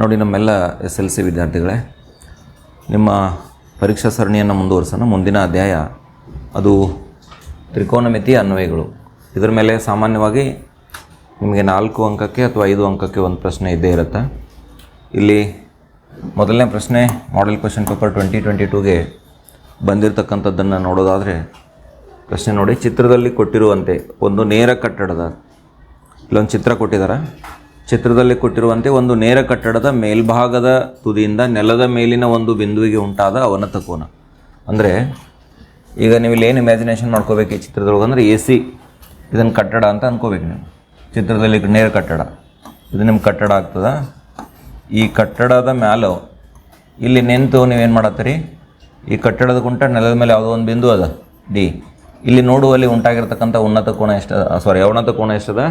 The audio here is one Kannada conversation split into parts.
ನೋಡಿ ನಮ್ಮೆಲ್ಲ ಎಸ್ ಎಲ್ ಸಿ ವಿದ್ಯಾರ್ಥಿಗಳೇ, ನಿಮ್ಮ ಪರೀಕ್ಷಾ ಸರಣಿಯನ್ನು ಮುಂದುವರಿಸೋಣ. ಮುಂದಿನ ಅಧ್ಯಾಯ, ಅದು ತ್ರಿಕೋನಮಿತಿ ಅನ್ವಯಗಳು. ಇದರ ಮೇಲೆ ಸಾಮಾನ್ಯವಾಗಿ ನಿಮಗೆ ನಾಲ್ಕು ಅಂಕಕ್ಕೆ ಅಥವಾ ಐದು ಅಂಕಕ್ಕೆ ಒಂದು ಪ್ರಶ್ನೆ ಇದ್ದೇ ಇರುತ್ತೆ. ಇಲ್ಲಿ ಮೊದಲನೇ ಪ್ರಶ್ನೆ model question paper twenty twenty ಟೂಗೆ ಬಂದಿರತಕ್ಕಂಥದ್ದನ್ನು ನೋಡೋದಾದರೆ, ಪ್ರಶ್ನೆ ನೋಡಿ, ಚಿತ್ರದಲ್ಲಿ ಕೊಟ್ಟಿರುವಂತೆ ಒಂದು ನೇರ ಕಟ್ಟಡದ, ಇಲ್ಲೊಂದು ಚಿತ್ರ ಕೊಟ್ಟಿದ್ದಾರೆ ಚಿತ್ರದಲ್ಲಿ ಕೊಟ್ಟಿರುವಂತೆ ಒಂದು ನೇರ ಕಟ್ಟಡದ ಮೇಲ್ಭಾಗದ ತುದಿಯಿಂದ ನೆಲದ ಮೇಲಿನ ಒಂದು ಬಿಂದುವಿಗೆ ಉಂಟಾದ ಅವನತ ಕೋನ ಅಂದರೆ, ಈಗ ನೀವು ಇಲ್ಲಿ ಏನು ಇಮ್ಯಾಜಿನೇಷನ್ ಮಾಡ್ಕೋಬೇಕು ಈ ಚಿತ್ರದೊಳಗೆ? ಅಂದರೆ ಎ ಸಿ ಇದನ್ನು ಕಟ್ಟಡ ಅಂತ ಅಂದ್ಕೋಬೇಕು ನೀವು. ಚಿತ್ರದಲ್ಲಿ ನೇರ ಕಟ್ಟಡ. ಇದು ನಿಮ್ಮ ಕಟ್ಟಡ ಆಗ್ತದ. ಈ ಕಟ್ಟಡದ ಮ್ಯಾಲ ಇಲ್ಲಿ ನಿಂತು ನೀವೇನು ಮಾಡತ್ತೀರಿ? ಈ ಕಟ್ಟಡದ ಕುಂಟ ನೆಲದ ಮೇಲೆ ಯಾವುದೋ ಒಂದು ಬಿಂದು ಅದ, ಡಿ. ಇಲ್ಲಿ ನೋಡುವಲ್ಲಿ ಉಂಟಾಗಿರ್ತಕ್ಕಂಥ ಉನ್ನತ ಕೋಣ ಎಷ್ಟದ ಸಾರಿ ಅವನತ ಕೋಣ ಎಷ್ಟದ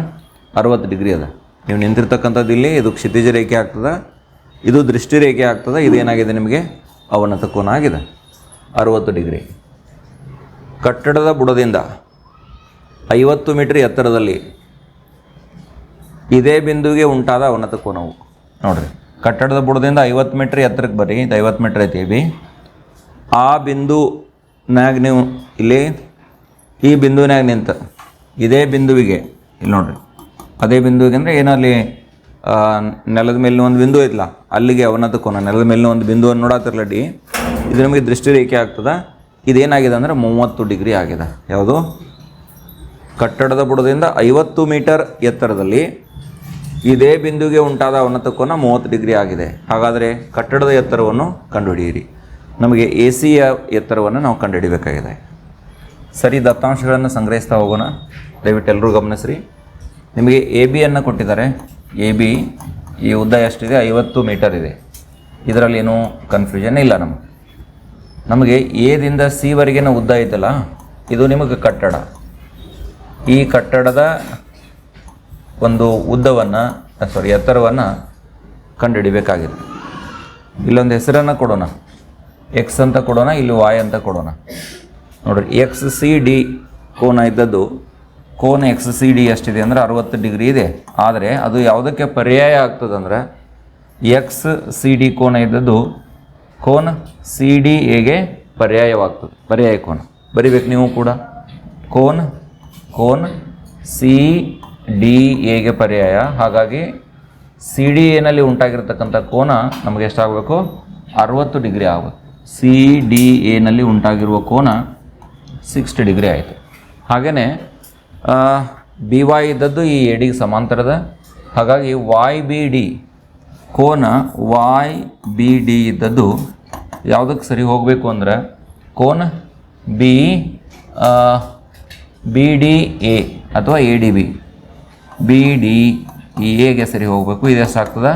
ಅರವತ್ತು ಡಿಗ್ರಿ ಅದ. ನೀವು ನಿಂತಿರ್ತಕ್ಕಂಥದ್ದು ಇಲ್ಲಿ, ಇದು ಕ್ಷಿತಿಜ ರೇಖೆ ಆಗ್ತದೆ, ಇದು ದೃಷ್ಟಿ ರೇಖೆ ಆಗ್ತದೆ, ಇದು ಏನಾಗಿದೆ ನಿಮಗೆ? ಅವನತ ಕೋನ ಆಗಿದೆ. ಅರವತ್ತು ಡಿಗ್ರಿ. ಕಟ್ಟಡದ ಬುಡದಿಂದ ಐವತ್ತು ಮೀಟರ್ ಎತ್ತರದಲ್ಲಿ ಇದೇ ಬಿಂದುವಿಗೆ ಉಂಟಾದ ಅವನತ ಕೋನವು. ನೋಡ್ರಿ, ಕಟ್ಟಡದ ಬುಡದಿಂದ ಐವತ್ತು ಮೀಟ್ರ್ ಎತ್ತರಕ್ಕೆ ಬರ್ರಿ, ಇದು ಐವತ್ತು ಮೀಟ್ರ್ ಐತಿ ಬಿ. ಆ ಬಿಂದುನಾಗ ನೀವು ಇಲ್ಲಿ, ಈ ಬಿಂದುವಿನಾಗ ನಿಂತ, ಇದೇ ಬಿಂದುವಿಗೆ, ಇಲ್ಲಿ ನೋಡ್ರಿ. ಅದೇ ಬಿಂದುವಿಗೆ ಅಂದರೆ ಏನಲ್ಲಿ ನೆಲದ ಮೇಲಿನ ಒಂದು ಬಿಂದು ಐತಲ್ಲ ಅಲ್ಲಿಗೆ ಅವನತ ಕೋನ, ನೆಲದ ಮೇಲಿನ ಒಂದು ಬಿಂದುವನ್ನು ನೋಡತ್ತಿರಲ್ಲ ಡಿ. ಇದು ನಮಗೆ ದೃಷ್ಟಿ ರೇಖೆ ಆಗ್ತದೆ. ಇದೇನಾಗಿದೆ ಅಂದರೆ ಮೂವತ್ತು ಡಿಗ್ರಿ ಆಗಿದೆ. ಯಾವುದು? ಕಟ್ಟಡದ ಬುಡದಿಂದ ಐವತ್ತು ಮೀಟರ್ ಎತ್ತರದಲ್ಲಿ ಇದೇ ಬಿಂದುಗೆ ಉಂಟಾದ ಅವನತ ಕೋನ ಮೂವತ್ತು ಡಿಗ್ರಿ ಆಗಿದೆ. ಹಾಗಾದರೆ ಕಟ್ಟಡದ ಎತ್ತರವನ್ನು ಕಂಡುಹಿಡಿಯಿರಿ. ನಮಗೆ ಎ ಸಿಯ ಎತ್ತರವನ್ನು ನಾವು ಕಂಡುಹಿಡಿಬೇಕಾಗಿದೆ. ಸರಿ, ದತ್ತಾಂಶಗಳನ್ನು ಸಂಗ್ರಹಿಸ್ತಾ ಹೋಗೋಣ. ದಯವಿಟ್ಟು ಎಲ್ಲರೂ ಗಮನಿಸ್ರಿ. ನಿಮಗೆ ಎ ಬಿಯನ್ನು ಕೊಟ್ಟಿದ್ದಾರೆ. ಎ ಬಿ ಈ ಉದ್ದ ಎಷ್ಟಿದೆ? ಐವತ್ತು ಮೀಟರ್ ಇದೆ. ಇದರಲ್ಲಿ ಏನೂ ಕನ್ಫ್ಯೂಷನ್ ಇಲ್ಲ ನಮಗೆ. ನಮಗೆ ಎದಿಂದ ಸಿವರೆಗಿನ ಉದ್ದ ಐತಲ್ಲ, ಇದು ನಿಮಗೆ ಕಟ್ಟಡ. ಈ ಕಟ್ಟಡದ ಒಂದು ಉದ್ದವನ್ನು ಸಾರಿ ಎತ್ತರವನ್ನು ಕಂಡುಹಿಡಿಬೇಕಾಗಿದೆ. ಇಲ್ಲೊಂದು ಹೆಸರನ್ನು ಕೊಡೋಣ. ಎಕ್ಸ್ ಅಂತ ಕೊಡೋಣ, ಇಲ್ಲಿ ವಾಯ್ ಅಂತ ಕೊಡೋಣ. ನೋಡಿರಿ ಎಕ್ಸ್ ಸಿ ಡಿ ಕೋನ ಇದ್ದದ್ದು ಕೋನ ಎಕ್ಸ್ ಸಿ ಡಿ ಎಷ್ಟಿದೆ ಅಂದರೆ ಅರುವತ್ತು ಡಿಗ್ರಿ ಇದೆ. ಆದರೆ ಅದು ಯಾವುದಕ್ಕೆ ಪರ್ಯಾಯ ಆಗ್ತದಂದ್ರೆ ಎಕ್ಸ್ ಸಿ ಡಿ ಕೋನ ಇದ್ದದ್ದು ಕೋನ ಸಿ ಡಿ ಎಗೆ ಪರ್ಯಾಯವಾಗ್ತದೆ. ಪರ್ಯಾಯ ಕೋನ. ಬರಿಬೇಕು ನೀವು ಕೂಡ. ಕೋನ್ ಕೋನ್ ಸಿ ಡಿ ಎಗೆ ಪರ್ಯಾಯ? ಹಾಗಾಗಿ ಸಿ ಡಿ ಎನಲ್ಲಿ ಉಂಟಾಗಿರ್ತಕ್ಕಂಥ ಕೋನ ನಮಗೆ ಎಷ್ಟಾಗಬೇಕು? ಅರವತ್ತು ಡಿಗ್ರಿ ಆಗುತ್ತೆ. ಸಿ ಡಿ ಎನಲ್ಲಿ ಉಂಟಾಗಿರುವ ಕೋನ ಸಿಕ್ಸ್ಟಿ ಡಿಗ್ರಿ ಆಯಿತು. ಹಾಗೆಯೇ ಬಿ ವಾಯ್ ಇದ್ದದ್ದು ಈ ಎಡಿಗೆ ಸಮಾಂತರದ. ಹಾಗಾಗಿ ವಾಯ್ ಬಿ ಡಿ ಕೋನ ವಾಯ್ ಬಿ ಡಿ ಇದ್ದದ್ದು ಯಾವುದಕ್ಕೆ ಸರಿ ಹೋಗಬೇಕು ಅಂದರೆ ಕೋನ ಬಿ ಬಿ ಡಿ ಎ ಅಥವಾ A D B B D ಎಗೆ ಸರಿ ಹೋಗಬೇಕು. ಇದು ಎಷ್ಟಾಗ್ತದೆ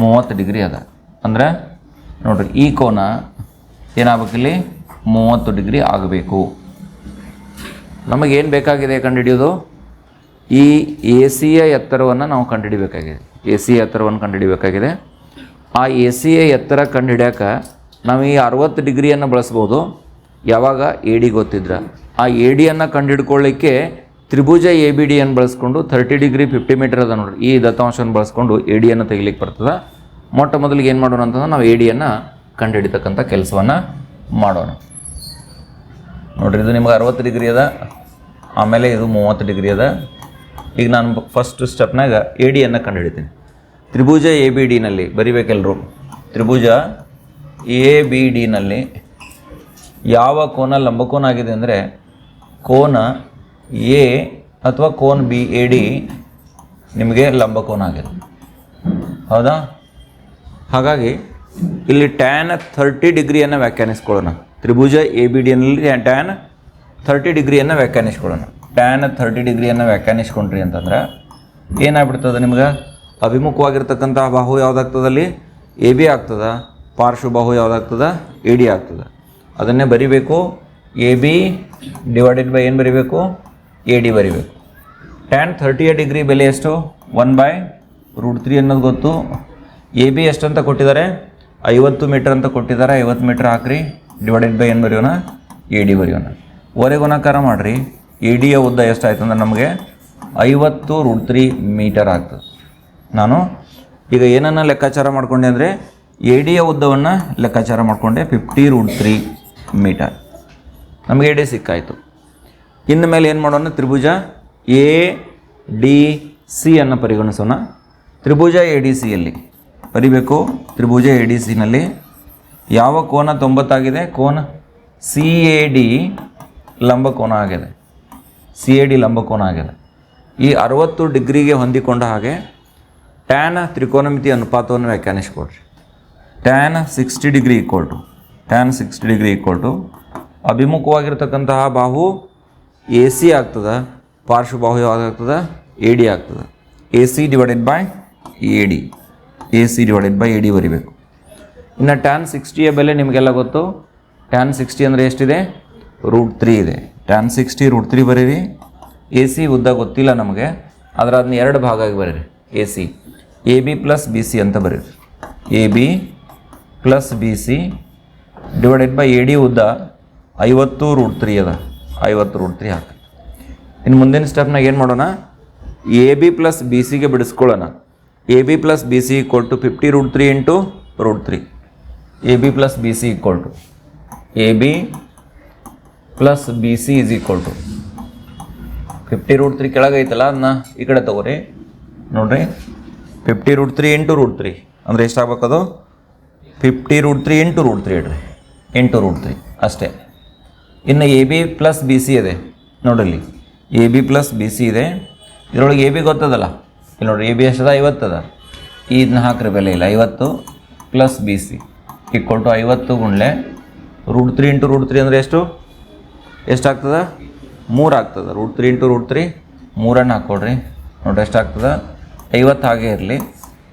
ಮೂವತ್ತು ಡಿಗ್ರಿ ಅದ. ಅಂದ್ರೆ ನೋಡಿರಿ, ಈ ಕೋನ ಏನಾಗಬೇಕಿಲ್ಲಿ ಮೂವತ್ತು ಡಿಗ್ರಿ ಆಗಬೇಕು. ನಮಗೇನು ಬೇಕಾಗಿದೆ ಕಂಡುಹಿಡಿಯೋದು? ಈ ಎ ಸಿಯ ಎತ್ತರವನ್ನು ನಾವು ಕಂಡುಹಿಡಿಬೇಕಾಗಿದೆ. ಎ ಸಿ ಎತ್ತರವನ್ನು ಕಂಡುಹಿಡಿಬೇಕಾಗಿದೆ. ಆ ಎ ಸಿಯ ಎತ್ತರ ಕಂಡುಹಿಡಿಯೋಕೆ ನಾವು ಈ ಅರವತ್ತು ಡಿಗ್ರಿಯನ್ನು ಬಳಸ್ಬೋದು. ಯಾವಾಗ? ಎ ಡಿ ಗೊತ್ತಿದ್ರೆ. ಆ ಎ ಡಿಯನ್ನು ಕಂಡುಹಿಡ್ಕೊಳ್ಳಿಕ್ಕೆ ತ್ರಿಭುಜ ಎ ಬಿ ಡಿಯನ್ನು ಬಳಸ್ಕೊಂಡು ಥರ್ಟಿ ಡಿಗ್ರಿ ಫಿಫ್ಟಿ ಮೀಟರ್ ಅದ ನೋಡ್ರಿ. ಈ ದತ್ತಾಂಶವನ್ನು ಬಳಸ್ಕೊಂಡು ಎ ಡಿಯನ್ನು ತೆಗಿಲಿಕ್ಕೆ ಬರ್ತದೆ. ಮೊಟ್ಟ ಮೊದಲಿಗೆ ಏನು ಮಾಡೋಣ ಅಂತಂದ್ರೆ ನಾವು ಎ ಡಿಯನ್ನು ಕಂಡುಹಿಡಿತಕ್ಕಂಥ ಕೆಲಸವನ್ನು ಮಾಡೋಣ. ನೋಡ್ರಿ, ಇದು ನಿಮ್ಗೆ ಅರವತ್ತು ಡಿಗ್ರಿ ಅದ. ಆಮೇಲೆ ಇದು ಮೂವತ್ತು ಡಿಗ್ರಿ ಅದ. ಈಗ ನಾನು ಫಸ್ಟ್ ಸ್ಟೆಪ್ನಾಗ ಎ ಡಿಯನ್ನು ಕಂಡುಹಿಡಿತೀನಿ. ತ್ರಿಭುಜ ಎ ಬಿ ಡಿನಲ್ಲಿ ಬರಿಬೇಕೆಲ್ಲರೂ ತ್ರಿಭುಜ ಎ ಬಿ ಡಿನಲ್ಲಿ ಯಾವ ಕೋನ ಲಂಬಕೋನ ಆಗಿದೆ ಅಂದರೆ ಕೋನ ಎ ಅಥವಾ ಕೋನ್ ಬಿ ಎ ಡಿ ನಿಮಗೆ ಲಂಬಕೋನ ಆಗಿದೆ. ಹೌದಾ? ಹಾಗಾಗಿ ಇಲ್ಲಿ ಟ್ಯಾನ್ ಥರ್ಟಿ ಡಿಗ್ರಿಯನ್ನು ವ್ಯಾಖ್ಯಾನಿಸ್ಕೊಳ್ಳೋಣ. ತ್ರಿಭುಜ ಎ ಬಿ ಡಿನಲ್ಲಿ ಟ್ಯಾನ್ ಥರ್ಟಿ ಡಿಗ್ರಿಯನ್ನು ವ್ಯಾಖ್ಯಾನಿಸ್ಕೊಳ್ಳೋಣ. ಟ್ಯಾನ್ ಥರ್ಟಿ ಡಿಗ್ರಿಯನ್ನು ವ್ಯಾಖ್ಯಾನಿಸ್ಕೊಂಡ್ರಿ ಅಂತಂದ್ರೆ ಏನಾಗ್ಬಿಡ್ತದೆ ನಿಮ್ಗೆ? ಅಭಿಮುಖವಾಗಿರ್ತಕ್ಕಂಥ ಬಾಹು ಯಾವುದಾಗ್ತದಲ್ಲಿ? ಎ ಬಿ ಆಗ್ತದ, ಪಾರ್ಶ್ವ ಬಾಹು ಯಾವುದಾಗ್ತದ? ಎ ಡಿ ಆಗ್ತದೆ. ಅದನ್ನೇ ಬರಿಬೇಕು. ಎ ಬಿ ಡಿವೈಡೆಡ್ ಬೈ ಏನು ಬರಿಬೇಕು? ಎ ಡಿ ಬರಿಬೇಕು. ಟ್ಯಾನ್ ಥರ್ಟಿಯ ಡಿಗ್ರಿ ಬೆಲೆ ಎಷ್ಟು? ಒನ್ ಬೈ ರೂಟ್ ತ್ರೀ ಅನ್ನೋದು ಗೊತ್ತು. ಎ ಬಿ ಎಷ್ಟು ಅಂತ ಕೊಟ್ಟಿದ್ದಾರೆ? ಐವತ್ತು ಮೀಟರ್ ಅಂತ ಕೊಟ್ಟಿದ್ದಾರೆ. ಐವತ್ತು ಮೀಟರ್ ಹಾಕ್ರಿ. ಡಿವೈಡೆಡ್ ಬೈ ಏನು ಬರೆಯೋಣ? ಎ ಡಿ ಬರೆಯೋಣ. ಓರೆ ಗುಣಾಕಾರ ಮಾಡಿರಿ. ಎ ಡಿಯ ಉದ್ದ ಎಷ್ಟಾಯ್ತು ಅಂದ್ರೆ ನಮಗೆ ಐವತ್ತು ರೂಟ್ ತ್ರೀ ಮೀಟರ್ ಆಗ್ತದೆ. ನಾನು ಈಗ ಏನನ್ನು ಲೆಕ್ಕಾಚಾರ ಮಾಡ್ಕೊಂಡೆ ಅಂದರೆ ಎ ಡಿಯ ಉದ್ದವನ್ನು ಲೆಕ್ಕಾಚಾರ ಮಾಡಿಕೊಂಡೆ ಫಿಫ್ಟಿ ರೂಟ್ ತ್ರೀ ಮೀಟರ್ ನಮಗೆ ಎ ಡಿ ಸಿಕ್ಕಾಯಿತು. ಇನ್ನು ಮೇಲೆ ಏನು ಮಾಡೋಣ? ತ್ರಿಭುಜ ಎ ಡಿ ಸಿ ಅನ್ನು ಪರಿಗಣಿಸೋಣ. ತ್ರಿಭುಜ ಎ ಡಿ ಸಿಯಲ್ಲಿ ಬರಿಬೇಕು. ತ್ರಿಭುಜ ಎ ಡಿ ಸಿನಲ್ಲಿ ಯಾವ ಕೋನ ತೊಂಬತ್ತಾಗಿದೆ? ಕೋನ ಸಿ ಎ ಡಿ ಲಂಬಕೋನ ಆಗಿದೆ. ಸಿ ಎ ಡಿ ಲಂಬಕೋನ ಆಗಿದೆ. ಈ ಅರವತ್ತು ಡಿಗ್ರಿಗೆ ಹೊಂದಿಕೊಂಡ ಹಾಗೆ ಟ್ಯಾನ್ ತ್ರಿಕೋನಮಿತಿ ಅನುಪಾತವನ್ನು ವ್ಯಾಖ್ಯಾನಿಸ್ಕೊಡ್ರಿ. Tan sixty degree equal to tan sixty degree equal to ಅಭಿಮುಖವಾಗಿರ್ತಕ್ಕಂತಹ ಬಾಹು ಎ ಸಿ ಆಗ್ತದೆ, ಪಾರ್ಶ್ವಬಾಹು ಯಾವ್ದಾಗ್ತದೆ ಎ ಡಿ ಆಗ್ತದೆ. A C divided by A D A C divided by A D ಬರಿಬೇಕು. ಇನ್ನು ಟ್ಯಾನ್ ಸಿಕ್ಸ್ಟಿಯ ಬೆಲೆ ನಿಮಗೆಲ್ಲ ಗೊತ್ತು? ಟ್ಯಾನ್ ಸಿಕ್ಸ್ಟಿ ಅಂದರೆ ಎಷ್ಟಿದೆ? ರೂಟ್ ತ್ರೀ ಇದೆ. ಟ್ಯಾನ್ ಸಿಕ್ಸ್ಟಿ ರೂಟ್ ತ್ರೀ ಬರೀರಿ. ಎ ಸಿ ಉದ್ದ ಗೊತ್ತಿಲ್ಲ ನಮಗೆ. ಆದರೆ ಅದನ್ನ ಎರಡು ಭಾಗ ಆಗಿ ಬರೀರಿ. A C A B plus B C ಅಂತ ಬರೀರಿ. A B plus B C divided by A D ಉದ್ದ ಐವತ್ತು ರೂಟ್ ತ್ರೀ ಅದ. ಐವತ್ತು ರೂಟ್ ತ್ರೀ ಹಾಕಿ. ಇನ್ನು ಮುಂದಿನ ಸ್ಟೆಪ್ನಾಗ ಏನು ಮಾಡೋಣ? ಎ ಬಿ ಪ್ಲಸ್ ಬಿ ಸಿಗೆ ಬಿಡಿಸ್ಕೊಳ್ಳೋಣ. A B plus B C equal to fifty root three into root three A B plus B C equal to A B plus B C is equal to fifty root three ಕೆಳಗೆ ಐತಲ್ಲ ಅದನ್ನ ಈ ಕಡೆ ತಗೋರಿ. ನೋಡ್ರಿ. Fifty root three into root three ಅಂದರೆ ಎಷ್ಟಾಗಬೇಕದು fifty root three into root three ಇಡ್ರಿ. ಎಂಟು ರೂಟ್ ತ್ರೀ ಅಷ್ಟೇ. ಇನ್ನು A B plus B C ಇದೆ. ನೋಡಲ್ಲಿ A B plus B C ಇದೆ. ಇದರೊಳಗೆ ಎ ಬಿ ಗೊತ್ತದಲ್ಲ? ಇಲ್ಲಿ ನೋಡ್ರಿ ಎ ಬಿ ಎಷ್ಟದ? ಐವತ್ತದ ಇದನ್ನ ಹಾಕ್ರಿ ಬೆಲೆ ಇಲ್ಲ, ಐವತ್ತು plus B C equal to ಐವತ್ತು ಗುಂಡ್ಲೆ root three into root three ಅಂದರೆ ಎಷ್ಟು? ಎಷ್ಟಾಗ್ತದೆ? ಮೂರು ಆಗ್ತದೆ. Root three into root three ಮೂರನ್ನು ಹಾಕ್ಕೊಡ್ರಿ ನೋಡ್ರಿ ಎಷ್ಟಾಗ್ತದೆ? ಐವತ್ತು ಹಾಗೆ ಇರಲಿ.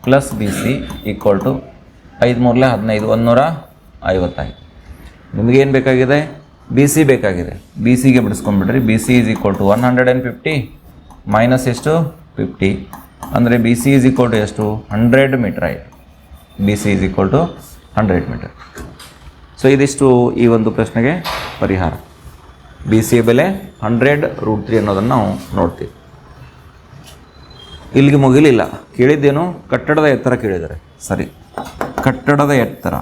Plus B C equal to ಐದು ಮೂರಲೆ ಹದಿನೈದು, ಒಂದುನೂರ ಐವತ್ತೈದು ನಿಮಗೇನು ಬೇಕಾಗಿದೆ? ಬಿ ಸಿ ಬೇಕಾಗಿದೆ. ಬಿ ಸಿಗೆ ಬಿಡಿಸ್ಕೊಂಡ್ಬಿಡ್ರಿ. B C is equal to one hundred and fifty minus ಎಷ್ಟು? ಫಿಫ್ಟಿ ಅಂದರೆ B C is equal to ಎಷ್ಟು? ಹಂಡ್ರೆಡ್ ಮೀಟ್ರ್ ಆಯಿತು. B C is equal to hundred metre so ಇದಿಷ್ಟು ಈ ಒಂದು ಪ್ರಶ್ನೆಗೆ ಪರಿಹಾರ. ಬಿ ಸಿ ಬೆಲೆ ಹಂಡ್ರೆಡ್ ರೂಟ್ ತ್ರೀ ಅನ್ನೋದನ್ನು ನಾವು ನೋಡ್ತೀವಿ. ಇಲ್ಲಿಗೆ ಮುಗಿಲಿಲ್ಲ. ಕೇಳಿದ್ದೇನು? ಕಟ್ಟಡದ ಎತ್ತರ ಕೇಳಿದ್ದಾರೆ. ಸರಿ. ಕಟ್ಟಡದ ಎತ್ತರ.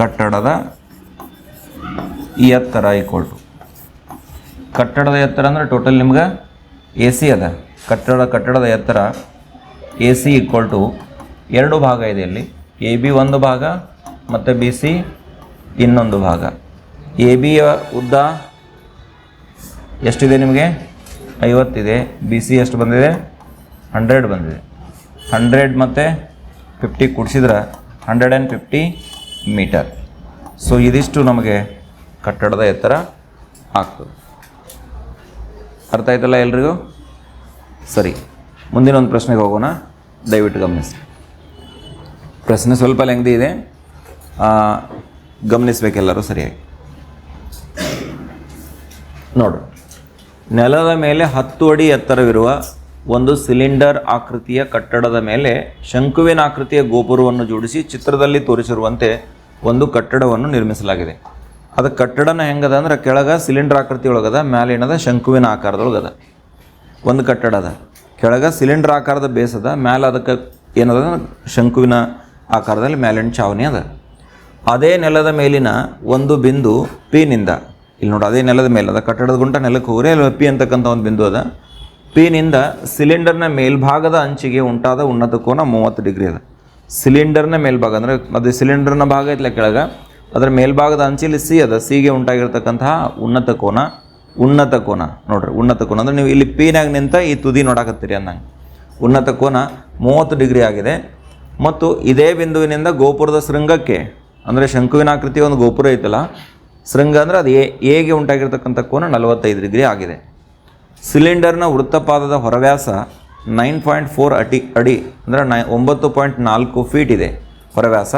ಕಟ್ಟಡದ ಎತ್ತರ ಈಕ್ವಲ್ ಟು ಕಟ್ಟಡದ ಎತ್ತರ ಅಂದರೆ ಟೋಟಲ್ ನಿಮ್ಗೆ ಎ ಸಿ ಅದ. ಕಟ್ಟಡ, ಕಟ್ಟಡದ ಎತ್ತರ ಎ ಸಿ ಈಕ್ವಲ್ ಟು ಎರಡು ಭಾಗ ಇದೆ ಇಲ್ಲಿ. ಎ ಬಿ ಒಂದು ಭಾಗ, ಮತ್ತು ಬಿ ಸಿ ಇನ್ನೊಂದು ಭಾಗ. ಎ ಬಿಯ ಉದ್ದ ಎಷ್ಟಿದೆ ನಿಮಗೆ? ಐವತ್ತಿದೆ. ಬಿ ಸಿ ಎಷ್ಟು ಬಂದಿದೆ? ಹಂಡ್ರೆಡ್ ಬಂದಿದೆ. ಹಂಡ್ರೆಡ್ ಮತ್ತು fifty ಕೂಡಿಸಿದ್ರೆ hundred and fifty metre so ಇದಿಷ್ಟು ನಮಗೆ ಕಟ್ಟಡದ ಎತ್ತರ ಆಗ್ತದೆ. ಅರ್ಥ ಆಯ್ತಲ್ಲ ಎಲ್ರಿಗೂ? ಸರಿ. ಮುಂದಿನ ಒಂದು ಪ್ರಶ್ನೆಗೆ ಹೋಗೋಣ. ದಯವಿಟ್ಟು ಗಮನಿಸಿ. ಪ್ರಶ್ನೆ ಸ್ವಲ್ಪ ಲೆಂಗ್ದಿ ಇದೆ. ಗಮನಿಸಬೇಕೆಲ್ಲರೂ ಸರಿಯಾಗಿ. ನೋಡು. ನೆಲದ ಮೇಲೆ ಹತ್ತು ಅಡಿ ಎತ್ತರವಿರುವ ಒಂದು ಸಿಲಿಂಡರ್ ಆಕೃತಿಯ ಕಟ್ಟಡದ ಮೇಲೆ ಶಂಕುವಿನ ಆಕೃತಿಯ ಗೋಪುರವನ್ನು ಜೋಡಿಸಿ ಚಿತ್ರದಲ್ಲಿ ತೋರಿಸಿರುವಂತೆ ಒಂದು ಕಟ್ಟಡವನ್ನು ನಿರ್ಮಿಸಲಾಗಿದೆ. ಅದು ಕಟ್ಟಡನ ಹೆಂಗದ ಅಂದ್ರೆ ಕೆಳಗೆ ಸಿಲಿಂಡರ್ ಆಕೃತಿ ಒಳಗದ ಮ್ಯಾಲಿನದ, ಶಂಕುವಿನ ಆಕಾರದೊಳಗದ. ಒಂದು ಕಟ್ಟಡ ಅದ. ಕೆಳಗೆ ಸಿಲಿಂಡರ್ ಆಕಾರದ ಬೇಸ್ ಅದ, ಮ್ಯಾಲ ಅದಕ್ಕೆ ಏನದ ಶಂಕುವಿನ ಆಕಾರದಲ್ಲಿ ಮೇಲಿನ ಛಾವಣಿ ಅದ. ಅದೇ ನೆಲದ ಮೇಲಿನ ಒಂದು ಬಿಂದು ಪಿನಿಂದ ಇಲ್ಲಿ ನೋಡಿ, ಅದೇ ನೆಲದ ಮೇಲೆ ಅದ. ಕಟ್ಟಡದ ಗುಂಟ ನೆಲಕ್ಕೆ ಹೋಗ್ರೆ, ಅಲ್ಲಿ ಪಿ ಅಂತಕ್ಕಂಥ ಒಂದು ಬಿಂದು ಅದ. ಪಿನಿಂದ ಸಿಲಿಂಡರ್ನ ಮೇಲ್ಭಾಗದ ಅಂಚಿಗೆ ಉಂಟಾದ ಉನ್ನತ ಕೋನ ಮೂವತ್ತು ಡಿಗ್ರಿ ಅದ. ಸಿಲಿಂಡರ್ನ ಮೇಲ್ಭಾಗ, ಅಂದರೆ ಅದು ಸಿಲಿಂಡರ್ನ ಭಾಗ ಐತ್ಲ ಕೆಳಗೆ? ಅದರ ಮೇಲ್ಭಾಗದ ಅಂಚಿಲಿ ಸಿ ಅದ. ಸಿಗೆ ಉಂಟಾಗಿರ್ತಕ್ಕಂತಹ ಉನ್ನತ ಕೋನ ಉನ್ನತ ಕೋನ. ನೋಡ್ರಿ, ಉನ್ನತ ಕೋನ. ಅಂದರೆ ನೀವು ಇಲ್ಲಿ ಪಿನಾಗ ನಿಂತ ಈ ತುದಿ ನೋಡಕತ್ತೀರಿ ಅಂದಂಗೆ. ಉನ್ನತ ಕೋನ ಮೂವತ್ತು ಡಿಗ್ರಿ ಆಗಿದೆ. ಮತ್ತು ಇದೇ ಬಿಂದುವಿನಿಂದ ಗೋಪುರದ ಶೃಂಗಕ್ಕೆ, ಅಂದರೆ ಶಂಕುವಿನ ಆಕೃತಿಯ ಒಂದು ಗೋಪುರ ಐತಲ್ಲ ಶೃಂಗ ಅಂದರೆ ಅದು ಎ ಎಗೆ ಉಂಟಾಗಿರ್ತಕ್ಕಂಥ ಕೋನ ನಲವತ್ತೈದು ಡಿಗ್ರಿ ಆಗಿದೆ. ಸಿಲಿಂಡರ್ನ ವೃತ್ತಪಾದದ ಹೊರವ್ಯಾಸ ನೈನ್ ಪಾಯಿಂಟ್ ಫೋರ್ ಅಡಿ ಅಡಿ ಅಂದರೆ ನೈ ಒಂಬತ್ತು ಪಾಯಿಂಟ್ ನಾಲ್ಕು ಫೀಟ್ ಇದೆ ಹೊರವ್ಯಾಸ.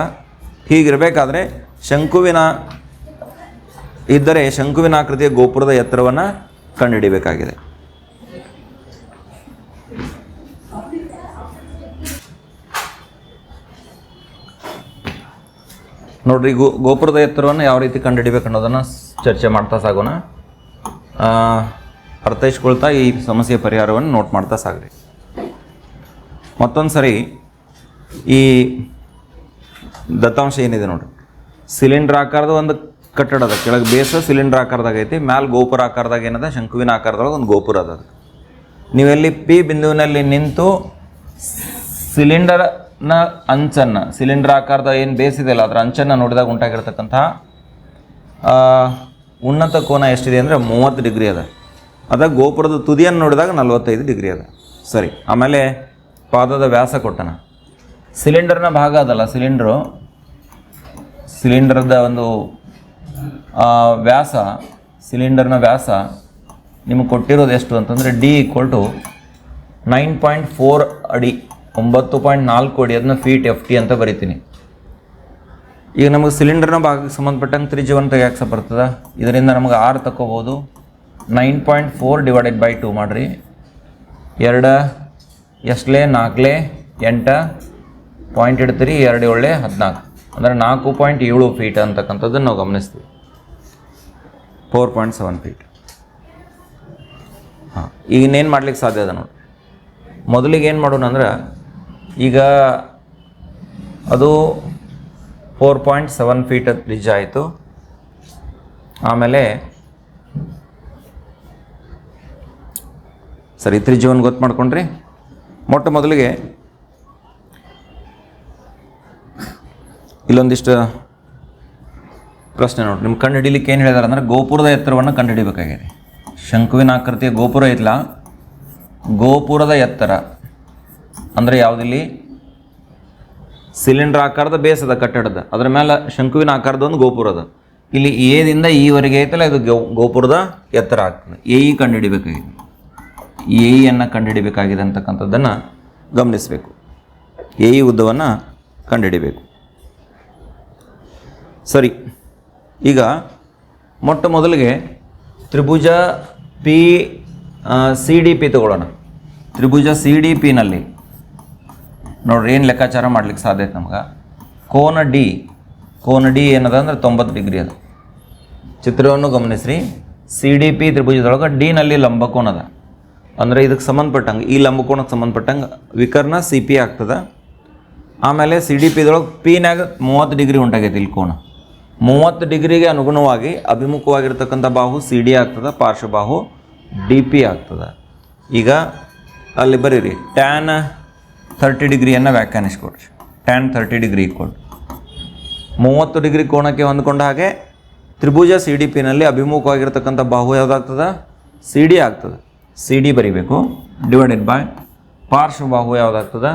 ಹೀಗಿರಬೇಕಾದ್ರೆ ಶಂಕುವಿನ ಇದ್ದರೆ ಶಂಕುವಿನ ಆಕೃತಿಯ ಗೋಪುರದ ಎತ್ತರವನ್ನು ಕಂಡುಹಿಡಿಯಬೇಕಾಗಿದೆ. ನೋಡ್ರಿ, ಗೋ ಗೋಪುರದ ಎತ್ತರವನ್ನು ಯಾವ ರೀತಿ ಕಂಡುಹಿಡಿಬೇಕು ಅನ್ನೋದನ್ನು ಚರ್ಚೆ ಮಾಡ್ತಾ ಸಾಗೋಣ. ಅರ್ಥೈಸ್ಕೊಳ್ತಾ ಈ ಸಮಸ್ಯೆ ಪರಿಹಾರವನ್ನು ನೋಟ್ ಮಾಡ್ತಾ ಸಾಗ್ರಿ. ಮತ್ತೊಂದು ಸರಿ ಈ ದತ್ತಾಂಶ ಏನಿದೆ ನೋಡ್ರಿ. ಸಿಲಿಂಡರ್ ಆಕಾರದ ಒಂದು ಕಟ್ಟಡ ಅದ. ಕೆಳಗೆ ಬೇಸ ಸಿಲಿಂಡರ್ ಆಕಾರದಾಗ ಐತಿ, ಮ್ಯಾಲೆ ಗೋಪುರ ಆಕಾರದಾಗ ಏನದ? ಶಂಕುವಿನ ಆಕಾರದೊಳಗೆ ಒಂದು ಗೋಪುರ ಅದ. ನೀವೆಲ್ಲಿ ಪಿ ಬಿಂದುವಿನಲ್ಲಿ ನಿಂತು ಸಿಲಿಂಡರ್ನ ಅಂಚನ್ನು ಸಿಲಿಂಡರ್ ಆಕಾರದ ಏನು ಬೇಸಿದೆಯಲ್ಲ ಅದರ ಅಂಚನ್ನು ನೋಡಿದಾಗ ಉಂಟಾಗಿರ್ತಕ್ಕಂಥ ಆ, ಉನ್ನತ ಕೋನ ಎಷ್ಟಿದೆ ಅಂದರೆ ಮೂವತ್ತು ಡಿಗ್ರಿ ಅದ. ಅದ ಗೋಪುರದ ತುದಿಯನ್ನು ನೋಡಿದಾಗ ನಲವತ್ತೈದು ಡಿಗ್ರಿ ಅದ. ಸರಿ ಆಮೇಲೆ ಪಾದದ ವ್ಯಾಸ ಕೊಟ್ಟನ. ಸಿಲಿಂಡರ್ನ ಭಾಗ ಅದಲ್ಲ ಸಿಲಿಂಡ್ರು. ಸಿಲಿಂಡರ್ದ ಒಂದು ವ್ಯಾಸ ಸಿಲಿಂಡರ್ನ ವ್ಯಾಸ ನಿಮಗೆ ಕೊಟ್ಟಿರೋದು ಎಷ್ಟು ಅಂತಂದರೆ D equal to nine point four ಅಡಿ. ಒಂಬತ್ತು ಪಾಯಿಂಟ್ ನಾಲ್ಕು ಅಡಿ ಅದನ್ನ ಫೀಟ್ ಎಫ್ ಟಿ ಅಂತ ಬರಿತೀನಿ. ಈಗ ನಮಗೆ ಸಿಲಿಂಡರ್ನ ಭಾಗಕ್ಕೆ ಸಂಬಂಧಪಟ್ಟಂಗೆ ತ್ರಿಜ್ಯವನ್ನು ತೆಗಿಯಕ್ಕೆ ಬರ್ತದೆ. ಇದರಿಂದ ನಮಗೆ ಆರು ತಗೋಬೋದು nine point four divided by two ಮಾಡಿರಿ. ಎರಡು, ಎಷ್ಟಲೇ, ನಾಲ್ಕಲೇ, ಎಂಟ ಪಾಯಿಂಟ್ ಇಡ್ತೀರಿ, ಎರಡು ಏಳೆ ಹದಿನಾಲ್ಕು. ಅಂದರೆ ನಾಲ್ಕು ಪಾಯಿಂಟ್ ಏಳು ಫೀಟ್ ಅಂತಕ್ಕಂಥದ್ದನ್ನು ನಾವು ಗಮನಿಸ್ತೀವಿ. ಫೋರ್ ಪಾಯಿಂಟ್ ಸೆವೆನ್ ಫೀಟ್ ಹಾಂ, ಈಗ ಇನ್ನೇನು ಮಾಡ್ಲಿಕ್ಕೆ ಸಾಧ್ಯ ಅದ ನೋಡಿ ಮೊದಲಿಗೆ ಏನು ಮಾಡೋಣ ಅಂದ್ರೆ ಈಗ ಅದು four point seven feet bridge ಆಯಿತು. ಆಮೇಲೆ ಸರಿ, ತ್ರಿಜ್ಯವನ್ನು ಗೊತ್ತು ಮಾಡ್ಕೊಂಡ್ರಿ. ಮೊಟ್ಟ ಮೊದಲಿಗೆ ಇಲ್ಲೊಂದಿಷ್ಟು ಪ್ರಶ್ನೆ ನೋಡಿ ನಿಮ್ಮ ಕಂಡು ಹಿಡಿಲಿಕ್ಕೆ ಏನು ಹೇಳಿದಾರೆ ಅಂದರೆ ಗೋಪುರದ ಎತ್ತರವನ್ನು ಕಂಡು ಹಿಡಿಬೇಕಾಗಿದೆ ಶಂಕುವಿನ ಆಕೃತಿಯ ಗೋಪುರ ಇಲ್ಲ. ಗೋಪುರದ ಎತ್ತರ. ಅಂದರೆ ಯಾವುದಿಲ್ಲಿ? ಸಿಲಿಂಡರ್ ಆಕಾರದ ಬೇಸ್ ಅದ ಕಟ್ಟಡದ. ಅದರ ಮೇಲೆ ಶಂಕುವಿನ ಆಕಾರದ ಒಂದು ಗೋಪುರ ಅದ. ಇಲ್ಲಿ ಎದಿಂದ ಈವರೆಗೆ ಐತಲ್ಲ, ಇದು ಗೋಪುರದ ಎತ್ತರ ಆಗ್ತದೆ. ಎ ಇ ಕಂಡುಹಿಡಿಬೇಕಾಗಿದೆ. ಎ ಇಯನ್ನು ಕಂಡುಹಿಡಿಬೇಕಾಗಿದೆ ಅಂತಕ್ಕಂಥದ್ದನ್ನು ಗಮನಿಸಬೇಕು. ಎ ಇ ಉದ್ದವನ್ನು ಕಂಡುಹಿಡಿಬೇಕು. ಸರಿ, ಈಗ ಮೊಟ್ಟ ಮೊದಲಿಗೆ ತ್ರಿಭುಜ ಪಿ ಸಿ ಡಿ ಪಿ ತಗೊಳ್ಳೋಣ. ತ್ರಿಭುಜ ಸಿ ಡಿ ಪಿನಲ್ಲಿ ನೋಡ್ರಿ, ಏನು ಲೆಕ್ಕಾಚಾರ ಮಾಡ್ಲಿಕ್ಕೆ ಸಾಧ್ಯ ಐತೆ ನಮ್ಗೆ? ಕೋನ ಡಿ. ಕೋನ ಡಿ ಏನದ ಅಂದ್ರೆ ತೊಂಬತ್ತು ಡಿಗ್ರಿ ಅದು. ಚಿತ್ರವನ್ನು ಗಮನಿಸ್ರಿ. ಸಿ ಡಿ ಪಿ ತ್ರಿಭುಜದೊಳಗೆ ಡಿನಲ್ಲಿ ಲಂಬಕೋನ ಅದ. ಅಂದರೆ ಇದಕ್ಕೆ ಸಂಬಂಧಪಟ್ಟಂಗೆ, ಈ ಲಂಬಕೋನಕ್ಕೆ ಸಂಬಂಧಪಟ್ಟಂಗೆ ವಿಕರ್ಣ ಸಿ ಪಿ ಆಗ್ತದೆ. ಆಮೇಲೆ ಸಿ ಡಿ ಪಿದೊಳಗೆ ಪಿನಾಗ ಮೂವತ್ತು ಡಿಗ್ರಿ ಉಂಟಾಗೈತಿ ಇಲ್ಲಿ ಕೋನ. ಮೂವತ್ತು ಡಿಗ್ರಿಗೆ ಅನುಗುಣವಾಗಿ ಅಭಿಮುಖವಾಗಿರ್ತಕ್ಕಂಥ ಬಾಹು ಸಿ ಡಿ ಆಗ್ತದೆ, ಪಾರ್ಶ್ವಬಾಹು ಡಿ ಪಿ ಆಗ್ತದೆ. ಈಗ ಅಲ್ಲಿ ಬರೀರಿ ಟ್ಯಾನ್ ಥರ್ಟಿ ಡಿಗ್ರಿಯನ್ನು ವ್ಯಾಖ್ಯಾನಿಸ್ಕೊಡ್ರಿ. ಟ್ಯಾನ್ ಥರ್ಟಿ ಡಿಗ್ರಿ ಈಕ್ವಲ್ ಮೂವತ್ತು ಡಿಗ್ರಿ ಕೋಣಕ್ಕೆ ಹೊಂದ್ಕೊಂಡ ಹಾಗೆ ತ್ರಿಭುಜ ಸಿ ಡಿ ಪಿನಲ್ಲಿ ಅಭಿಮುಖವಾಗಿರ್ತಕ್ಕಂಥ ಬಾಹು ಯಾವುದಾಗ್ತದೆ? ಸಿ ಡಿ ಆಗ್ತದೆ. ಸಿ ಡಿ ಬರಿಬೇಕು. ಡಿವೈಡೆಡ್ ಬೈ ಪಾರ್ಶ್ವಬಾಹು ಯಾವುದಾಗ್ತದೆ?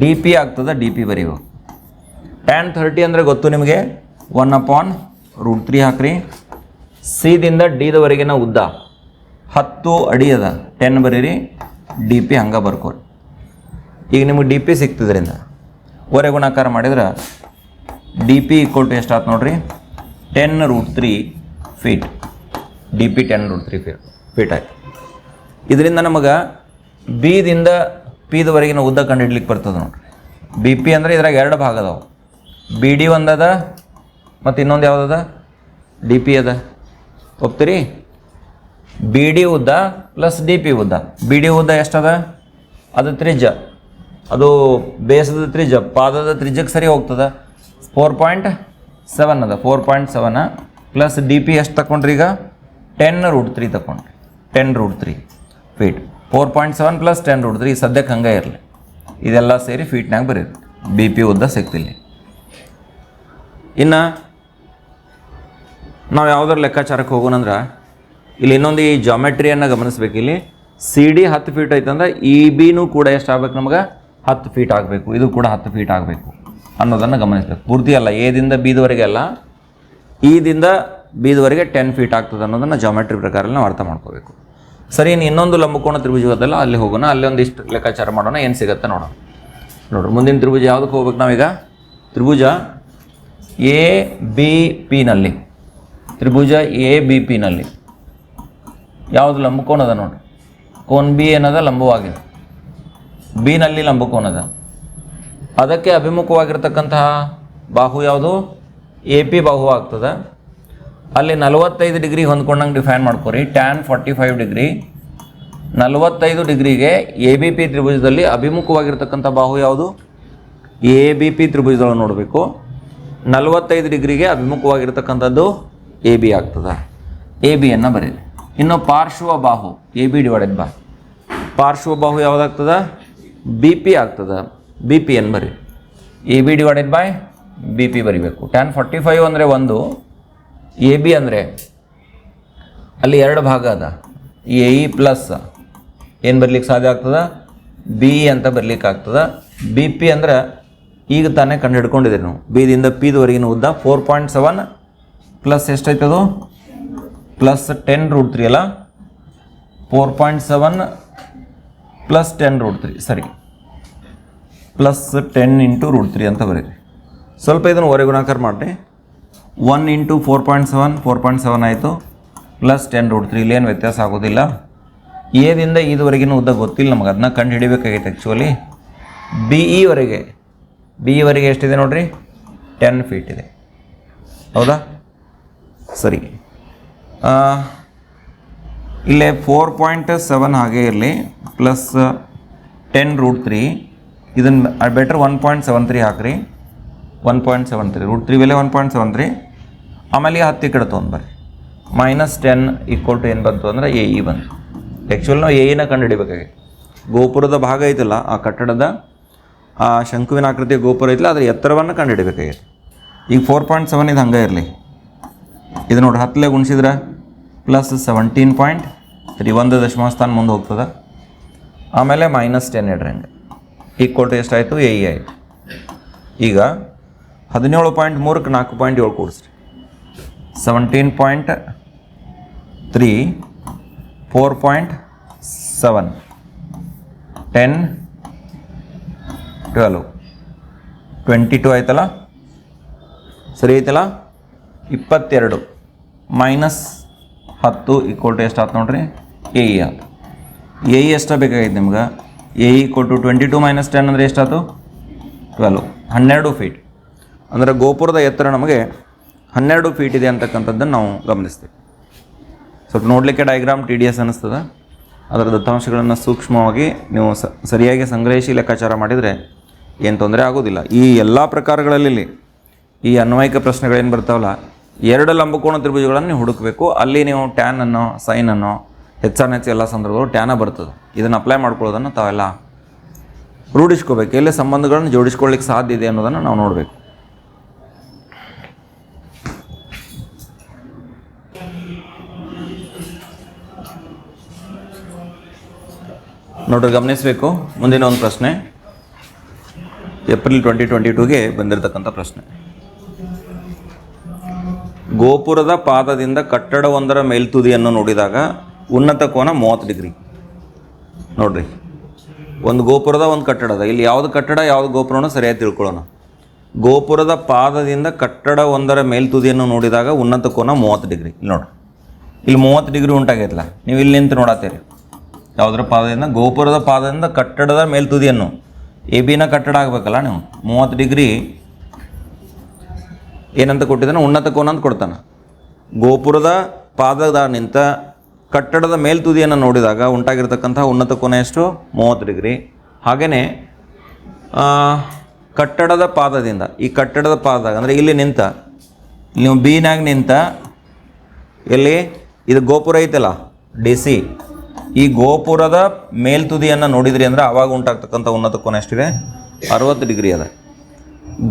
ಡಿ ಪಿ ಆಗ್ತದೆ ಡಿ ಪಿ ಬರೀಬೇಕು. ಟ್ಯಾನ್ ಥರ್ಟಿ ಅಂದರೆ ಗೊತ್ತು ನಿಮಗೆ? ಒನ್ ಅಪಾನ್ ರೂಟ್ ತ್ರೀ ಹಾಕ್ರಿ. ಸಿದಿಂದ ಡಿದವರೆಗಿನ ಉದ್ದ ಹತ್ತು ಅಡಿ ಅದ. ಟೆನ್ ಬರೀರಿ ಡಿ ಪಿ ಹಂಗೆ ಬರ್ಕೋರಿ. ಈಗ ನಿಮಗೆ ಡಿ ಪಿ ಸಿಗ್ತದ್ರಿಂದ. ಒರೆ ಗುಣಾಕಾರ ಮಾಡಿದ್ರೆ ಡಿ ಪಿ ಈಕ್ವಲ್ ಟು ಎಷ್ಟಾಯ್ತು ನೋಡ್ರಿ? Ten root three feet D P ten root three feet feet ಆಯ್ತು. ಇದರಿಂದ ನಮಗೆ ಬಿದಿಂದ ಪಿದವರೆಗಿನ ಉದ್ದ ಕಂಡುಹಿಡ್ಲಿಕ್ಕೆ ಬರ್ತದೆ ನೋಡ್ರಿ. ಬಿ ಪಿ ಅಂದರೆ ಇದ್ರಾಗ ಎರಡು ಭಾಗ ಅದಾವೆ. ಬಿ ಡಿ ಒಂದದ ಮತ್ತು ಇನ್ನೊಂದು ಯಾವುದದ ಡಿ ಪಿ ಅದ. ಒಪ್ತೀರಿ? ಬಿ ಡಿ ಉದ್ದ ಪ್ಲಸ್ ಡಿ ಪಿ ಉದ್ದ. ಬಿ ಡಿ ಉದ್ದ ಎಷ್ಟದ ಅದು ತ್ರಿಜ್ಯ. ಅದು ಬೇಸದ ತ್ರಿಜ, ಪಾದದ ತ್ರಿಜಕ್ಕೆ ಸರಿ ಹೋಗ್ತದೆ? ಫೋರ್ ಪಾಯಿಂಟ್ ಸೆವೆನ್ ಅದ. Four point seven plus D P ಎಷ್ಟು ತಗೊಂಡ್ರಿ ಈಗ? ಟೆನ್ ರೂಟ್ ತ್ರೀ ತಗೊಂಡ್ರಿ ten root three feet four point seven plus ten root three ಸದ್ಯಕ್ಕೆ ಹಂಗೆ ಇರಲಿ. ಇದೆಲ್ಲ ಸೇರಿ ಫೀಟ್ನಾಗ ಬರೀ ಬಿ ಪಿ ಉದ್ದ ಸಿಗ್ತಿಲ್ಲ ಇನ್ನು ನಾವು ಯಾವ್ದಾರು ಲೆಕ್ಕಾಚಾರಕ್ಕೆ ಹೋಗೋಣಂದ್ರೆ, ಇಲ್ಲಿ ಇನ್ನೊಂದು ಈ ಜಾಮೆಟ್ರಿಯನ್ನು ಗಮನಿಸ್ಬೇಕು. ಇಲ್ಲಿ ಸಿ ಡಿ ಹತ್ತು ಫೀಟ್ ಐತಂದ್ರೆ ಇ ಬಿನೂ ಕೂಡ ಎಷ್ಟು ಆಗ್ಬೇಕು ನಮಗೆ? ಹತ್ತು ಫೀಟ್ ಆಗಬೇಕು, ಇದು ಕೂಡ ಹತ್ತು ಫೀಟ್ ಆಗಬೇಕು ಅನ್ನೋದನ್ನು ಗಮನಿಸಬೇಕು. ಪೂರ್ತಿ ಅಲ್ಲ ಎದಿಂದ ಬೀದವರೆಗೆ ಅಲ್ಲ ಈದಿಂದ ಬೀದವರೆಗೆ ಟೆನ್ ಫೀಟ್ ಆಗ್ತದೆ ಅನ್ನೋದನ್ನು ಜಾಮೆಟ್ರಿ ಪ್ರಕಾರ ನಾವು ಅರ್ಥ ಮಾಡ್ಕೋಬೇಕು. ಸರಿ, ಇನ್ನು ಇನ್ನೊಂದು ಲಂಬಕೋಣ ತ್ರಿಭುಜದಲ್ಲ ಅಲ್ಲಿ ಹೋಗೋಣ ಅಲ್ಲಿ ಒಂದಿಷ್ಟು ಲೆಕ್ಕಾಚಾರ ಮಾಡೋಣ, ಏನು ಸಿಗುತ್ತೆ ನೋಡೋಣ. ನೋಡ್ರಿ ಮುಂದಿನ ತ್ರಿಭುಜ ಯಾವುದಕ್ಕೆ ಹೋಗ್ಬೇಕು ನಾವೀಗ? ತ್ರಿಭುಜ ಎ ಬಿ ಪಿನಲ್ಲಿ ತ್ರಿಭುಜ ಎ ಬಿ ಪಿನಲ್ಲಿ ಯಾವುದು ಲಂಬಕೋಣದ ಅದ ನೋಡ್ರಿ ಕೋನ್ ಬಿ ಏನದ? ಲಂಬವಾಗಿದೆ. ಬಿನಲ್ಲಿ ಲಂಬಕೋನ ಅದ ಅದಕ್ಕೆ ಅಭಿಮುಖವಾಗಿರ್ತಕ್ಕಂತಹ ಬಾಹು ಯಾವುದು? ಎ ಪಿ ಬಾಹು ಆಗ್ತದೆ. ಅಲ್ಲಿ ನಲವತ್ತೈದು ಡಿಗ್ರಿ ಹೊಂದ್ಕೊಂಡಂಗೆ define ಮಾಡ್ಕೋರಿ. Tan forty five degree. ನಲವತ್ತೈದು ಡಿಗ್ರಿಗೆ ಎ ಬಿ ಪಿ ತ್ರಿಭುಜದಲ್ಲಿ ಅಭಿಮುಖವಾಗಿರ್ತಕ್ಕಂಥ ಬಾಹು ಯಾವುದು? ಎ ಬಿ ಪಿ ತ್ರಿಭುಜದೊಳಗೆ ನೋಡಬೇಕು. ನಲವತ್ತೈದು ಡಿಗ್ರಿಗೆ ಅಭಿಮುಖವಾಗಿರ್ತಕ್ಕಂಥದ್ದು ಎ ಬಿ ಆಗ್ತದೆ. ಎ ಬಿಯನ್ನು ಬರೀರಿ. ಇನ್ನು ಪಾರ್ಶ್ವ ಬಾಹು, ಎ ಬಿ ಡಿವೈಡೆಡ್ ಬಾ. ಪಾರ್ಶ್ವ ಬಾಹು ಯಾವುದಾಗ್ತದ? ಬಿ ಪಿ ಆಗ್ತದ? ಬಿ ಪಿ ಏನು ಬರಿ? A B divided by B P ಬರಿಬೇಕು. ಟ್ಯಾನ್ ಫಾರ್ಟಿ ಫೈವ್ ಅಂದರೆ ಒಂದು ಎ ಬಿ ಅಂದರೆ? ಅಲ್ಲಿ ಎರಡು ಭಾಗ ಅದ. ಎ ಇ ಪ್ಲಸ್ ಏನು ಬರ್ಲಿಕ್ಕೆ ಸಾಧ್ಯ ಆಗ್ತದೆ? ಬಿ ಅಂತ ಬರ್ಲಿಕ್ಕೆ ಆಗ್ತದೆ. ಬಿ ಪಿ ಅಂದ್ರೆ ಈಗ ತಾನೇ ಕಂಡು ಹಿಡ್ಕೊಂಡಿದ್ದೀರಿ ನಾವು ಬಿದಿಂದ ಪಿದವರೆಗಿನ ಉದ್ದ ಫೋರ್ ಪಾಯಿಂಟ್ ಸೆವೆನ್ ಪ್ಲಸ್ ಎಷ್ಟೈತದು ಪ್ಲಸ್ ಟೆನ್ ರೂಟ್ ತ್ರೀ ಅಲ್ಲ? Four point seven plus ten root three ಸರಿ. Plus ten into root three ಅಂತ ಬರೀರಿ. ಸ್ವಲ್ಪ ಇದನ್ನು ಒರೆ ಗುಣಾಕಾರ ಮಾಡಿರಿ. One into four point seven four point seven ಆಯಿತು. ಪ್ಲಸ್ ಟೆನ್ ರೂಟ್ ತ್ರೀ ಇಲ್ಲೇನು ವ್ಯತ್ಯಾಸ ಆಗೋದಿಲ್ಲ. ಎದಿಂದ ಇದುವರೆಗಿನ ಉದ್ದ ಗೊತ್ತಿಲ್ಲ ನಮಗೆ, ಅದನ್ನ ಕಂಡು ಹಿಡಿಬೇಕಾಗೈತೆ ಆ್ಯಕ್ಚುಲಿ ಬಿ ಇವರೆಗೆ ಬಿ ಇವರೆಗೆ ಎಷ್ಟಿದೆ ನೋಡಿರಿ? ಟೆನ್ ಫೀಟ್ ಇದೆ. ಹೌದಾ? ಸರಿ. ಇಲ್ಲೇ ಫೋರ್ ಪಾಯಿಂಟ್ ಸೆವೆನ್ ಹಾಗೆ ಇರಲಿ ಪ್ಲಸ್ ಟೆನ್ ರೂಟ್ ತ್ರೀ ಇದನ್ನು better one point seven three ಹಾಕ್ರಿ. One point seven three root three ಬೆಲೆ ಒನ್ ಪಾಯಿಂಟ್ ಸೆವೆನ್ ತ್ರೀ ಆಮೇಲೆ ಹತ್ತು ಕಡೆ ಬರ್ರಿ. ಮೈನಸ್ ಟೆನ್ ಈಕ್ವಲ್ ಟು ಏನು ಬಂತು ಅಂದರೆ ಎ ಇ ಬಂತು. ಆ್ಯಕ್ಚುಲಿ ನಾವು ಎ ಇನ ಕಂಡು ಹಿಡಿಬೇಕಾಗಿ ಗೋಪುರದ ಭಾಗ ಐತಲ್ಲ, ಆ ಕಟ್ಟಡದ, ಆ ಶಂಕುವಿನ ಆಕೃತಿಯ ಗೋಪುರ ಐತಲ್ಲ, ಅದರ ಎತ್ತರವನ್ನು ಕಂಡು ಹಿಡಿಬೇಕಾಗಿದೆ ಈಗ ಫೋರ್ ಪಾಯಿಂಟ್ ಸೆವೆನ್ ಇದು ಹಂಗೆ ಇರಲಿ. ಇದು ನೋಡ್ರಿ, ಹತ್ತಲೇ ಗುಣಿಸಿದ್ರೆ ಪ್ಲಸ್ ಸೆವೆಂಟೀನ್ ಪಾಯಿಂಟ್ ತ್ರೀ ಒಂದು ದಶಮಾಂಶ ಸ್ಥಾನ ಮುಂದೆ ಹೋಗ್ತದೆ. ಆಮೇಲೆ ಮೈನಸ್ ಟೆನ್ ಇಡ್ರಿ ಹಂಗೆ. ಈಕ್ವಲ್ ಟು ಎಷ್ಟಾಯಿತು? ಎ ಇ ಆಯಿತು ಈಗ ಹದಿನೇಳು ಪಾಯಿಂಟ್ ಮೂರಕ್ಕೆ ನಾಲ್ಕು ಪಾಯಿಂಟ್ ಏಳು ಕೂಡಿಸ್ರಿ. Seventeen point three four point seven ten twelve twenty two ಆಯ್ತಲ್ಲ? ಸರಿ ಐತಲ್ಲ ಇಪ್ಪತ್ತೆರಡು ಮೈನಸ್ ಹತ್ತು ಈಕ್ವಲ್ ಟು ಎಷ್ಟು ಆಯ್ತು ನೋಡ್ರಿ ಎ ಇ ಆಯ್ತು ಎ ಇ ಎಷ್ಟ ಬೇಕಾಗೈತೆ ನಿಮ್ಗೆ? ಎ ಕೊಟ್ಟು ಟ್ವೆಂಟಿ ಟು ಮೈನಸ್ ಟೆನ್ ಅಂದರೆ ಎಷ್ಟಾಯ್ತು? ಟ್ವೆಲ್ವ್ ಹನ್ನೆರಡು ಫೀಟ್ ಅಂದರೆ ಗೋಪುರದ ಎತ್ತರ ನಮಗೆ ಹನ್ನೆರಡು ಫೀಟ್ ಇದೆ ಅಂತಕ್ಕಂಥದ್ದನ್ನು ನಾವು ಗಮನಿಸ್ತೀವಿ. ಸ್ವಲ್ಪ ನೋಡಲಿಕ್ಕೆ ಡಯಾಗ್ರಾಮ್ ಟಿ ಡಿ ಎಸ್ ಅನ್ನಿಸ್ತದೆ. ಅದರ ದತ್ತಾಂಶಗಳನ್ನು ಸೂಕ್ಷ್ಮವಾಗಿ ನೀವು ಸರಿಯಾಗಿ ಸಂಗ್ರಹಿಸಿ ಲೆಕ್ಕಾಚಾರ ಮಾಡಿದರೆ ಏನು ತೊಂದರೆ ಆಗೋದಿಲ್ಲ. ಈ ಎಲ್ಲ ಪ್ರಕಾರಗಳಲ್ಲಿ ಈ ಅನ್ವಯಿಕ ಪ್ರಶ್ನೆಗಳೇನು ಬರ್ತಾವಲ್ಲ, ಎರಡು ಲಂಬಕೋಣ ತ್ರಿಭುಜಗಳನ್ನು ನೀವು ಹುಡುಕಬೇಕು. ಅಲ್ಲಿ ನೀವು ಟ್ಯಾನ್ ಅನ್ನೋ ಸೈನ್ ಅನ್ನೋ ಹೆಚ್ಚಾನ ಹೆಚ್ಚು ಎಲ್ಲ ಸಂದರ್ಭಗಳು ಟ್ಯಾನ ಬರ್ತದೆ. ಇದನ್ನು ಅಪ್ಲೈ ಮಾಡ್ಕೊಳ್ಳೋದನ್ನು ತಾವೆಲ್ಲ ರೂಢಿಸ್ಕೋಬೇಕು. ಎಲ್ಲ ಸಂಬಂಧಗಳನ್ನು ಜೋಡಿಸ್ಕೊಳ್ಳಿಕ್ಕೆ ಸಾಧ್ಯ ಇದೆ ಅನ್ನೋದನ್ನು ನಾವು ನೋಡಬೇಕು. ನೋಡ್ರಿ, ಗಮನಿಸಬೇಕು. ಮುಂದಿನ ಒಂದು ಪ್ರಶ್ನೆ. ಏಪ್ರಿಲ್ ಟ್ವೆಂಟಿ ಟ್ವೆಂಟಿ ಟೂಗೆ ಬಂದಿರತಕ್ಕಂಥ ಪ್ರಶ್ನೆ. ಗೋಪುರದ ಪಾದದಿಂದ ಕಟ್ಟಡವೊಂದರ ಮೇಲ್ತುದಿಯನ್ನು ನೋಡಿದಾಗ ಉನ್ನತ ಕೋನ ಮೂವತ್ತು ಡಿಗ್ರಿ. ನೋಡಿರಿ, ಒಂದು ಗೋಪುರದ ಒಂದು ಕಟ್ಟಡದ, ಇಲ್ಲಿ ಯಾವುದು ಕಟ್ಟಡ, ಯಾವುದು ಗೋಪುರನೋ ಸರಿಯಾಗಿ ತಿಳ್ಕೊಳ್ಳೋಣ. ಗೋಪುರದ ಪಾದದಿಂದ ಕಟ್ಟಡ ಒಂದರ ಮೇಲ್ತುದಿಯನ್ನು ನೋಡಿದಾಗ ಉನ್ನತ ಕೋನ ಮೂವತ್ತು ಡಿಗ್ರಿ. ಇಲ್ಲಿ ನೋಡ್ರಿ, ಇಲ್ಲಿ ಮೂವತ್ತು ಡಿಗ್ರಿ ಉಂಟಾಗೈತಲ್ಲ, ನೀವು ಇಲ್ಲಿ ನಿಂತು ನೋಡತ್ತೀರಿ ಯಾವುದರ ಪಾದದಿಂದ? ಗೋಪುರದ ಪಾದದಿಂದ ಕಟ್ಟಡದ ಮೇಲ್ತುದಿಯನ್ನು. ಎ ಬಿನ ಕಟ್ಟಡ ಆಗಬೇಕಲ್ಲ ನೀವು, ಮೂವತ್ತು ಡಿಗ್ರಿ. ಏನಂತ ಕೊಟ್ಟಿದ್ದಾನೆ? ಉನ್ನತ ಕೋನ ಅಂತ ಕೊಡ್ತಾನೆ. ಗೋಪುರದ ಪಾದದ ನಿಂತ ಕಟ್ಟಡದ ಮೇಲ್ತುದಿಯನ್ನು ನೋಡಿದಾಗ ಉಂಟಾಗಿರ್ತಕ್ಕಂಥ ಉನ್ನತ ಕೋನ ಎಷ್ಟು? ಮೂವತ್ತು ಡಿಗ್ರಿ. ಹಾಗೆಯೇ ಕಟ್ಟಡದ ಪಾದದಿಂದ, ಈ ಕಟ್ಟಡದ ಪಾದ ಅಂದರೆ ಇಲ್ಲಿ ನಿಂತ, ನೀವು ಬೀನಾಗ ನಿಂತ ಇಲ್ಲಿ ಇದು ಗೋಪುರ ಐತಲ್ಲ, ಡಿ ಸಿ. ಈ ಗೋಪುರದ ಮೇಲ್ತುದಿಯನ್ನು ನೋಡಿದ್ರಿ ಅಂದ್ರೆ ಆವಾಗ ಉಂಟಾಗ್ತಕ್ಕಂಥ ಉನ್ನತ ಕೋನ ಎಷ್ಟಿದೆ? ಅರವತ್ತು ಡಿಗ್ರಿ ಅದ.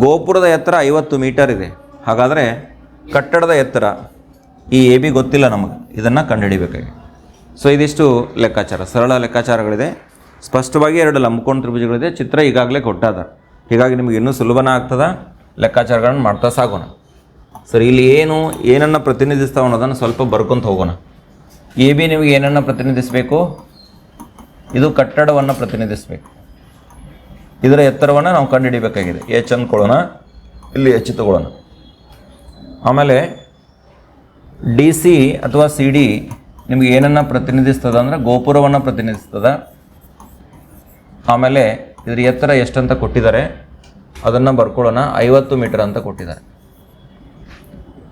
ಗೋಪುರದ ಎತ್ತರ ಐವತ್ತು ಮೀಟರ್ ಇದೆ. ಹಾಗಾದರೆ, ಕಟ್ಟಡದ ಎತ್ತರ ಈ ಎ ಬಿ ಗೊತ್ತಿಲ್ಲ ನಮಗೆ. ಇದನ್ನು ಕಂಡುಹಿಡಿಬೇಕಾಗಿ ಸೊ ಇದಿಷ್ಟು ಲೆಕ್ಕಾಚಾರ. ಸರಳ ಲೆಕ್ಕಾಚಾರಗಳಿದೆ. ಸ್ಪಷ್ಟವಾಗಿ ಎರಡು ಲಂಬಕೋಣ ತ್ರಿಭುಜಗಳಿದೆ. ಚಿತ್ರ ಈಗಾಗಲೇ ಕೊಟ್ಟಾದ. ಹೀಗಾಗಿ ನಿಮಗೆ ಇನ್ನೂ ಸುಲಭನ ಆಗ್ತದ. ಲೆಕ್ಕಾಚಾರಗಳನ್ನು ಮಾಡ್ತಾ ಸಾಗೋಣ. ಸರಿ ಇಲ್ಲಿ ಏನು, ಏನನ್ನು ಪ್ರತಿನಿಧಿಸ್ತಾವೆ ಅನ್ನೋದನ್ನು ಸ್ವಲ್ಪ ಬರ್ಕೊಂತ ಹೋಗೋಣ. ಎ ಬಿ ನಿಮಗೆ ಏನನ್ನು ಪ್ರತಿನಿಧಿಸಬೇಕು? ಇದು ಕಟ್ಟಡವನ್ನು ಪ್ರತಿನಿಧಿಸಬೇಕು. ಇದರ ಎತ್ತರವನ್ನು ನಾವು ಕಂಡುಹಿಡಿಬೇಕಾಗಿದೆ. ಎಚ್ ಅಂದ್ಕೊಳ್ಳೋಣ ಇಲ್ಲಿ ಎಚ್ ತಗೊಳ್ಳೋಣ ಆಮೇಲೆ ಡಿ ಸಿ ಅಥವಾ ಸಿ ಡಿ ನಿಮಗೆ ಏನನ್ನು ಪ್ರತಿನಿಧಿಸ್ತದ ಅಂದರೆ ಗೋಪುರವನ್ನು ಪ್ರತಿನಿಧಿಸ್ತದ. ಆಮೇಲೆ ಇದ್ರ ಎತ್ತರ ಎಷ್ಟಂತ ಕೊಟ್ಟಿದ್ದಾರೆ, ಅದನ್ನು ಬರ್ಕೊಳ್ಳೋಣ. ಐವತ್ತು ಮೀಟರ್ ಅಂತ ಕೊಟ್ಟಿದ್ದಾರೆ.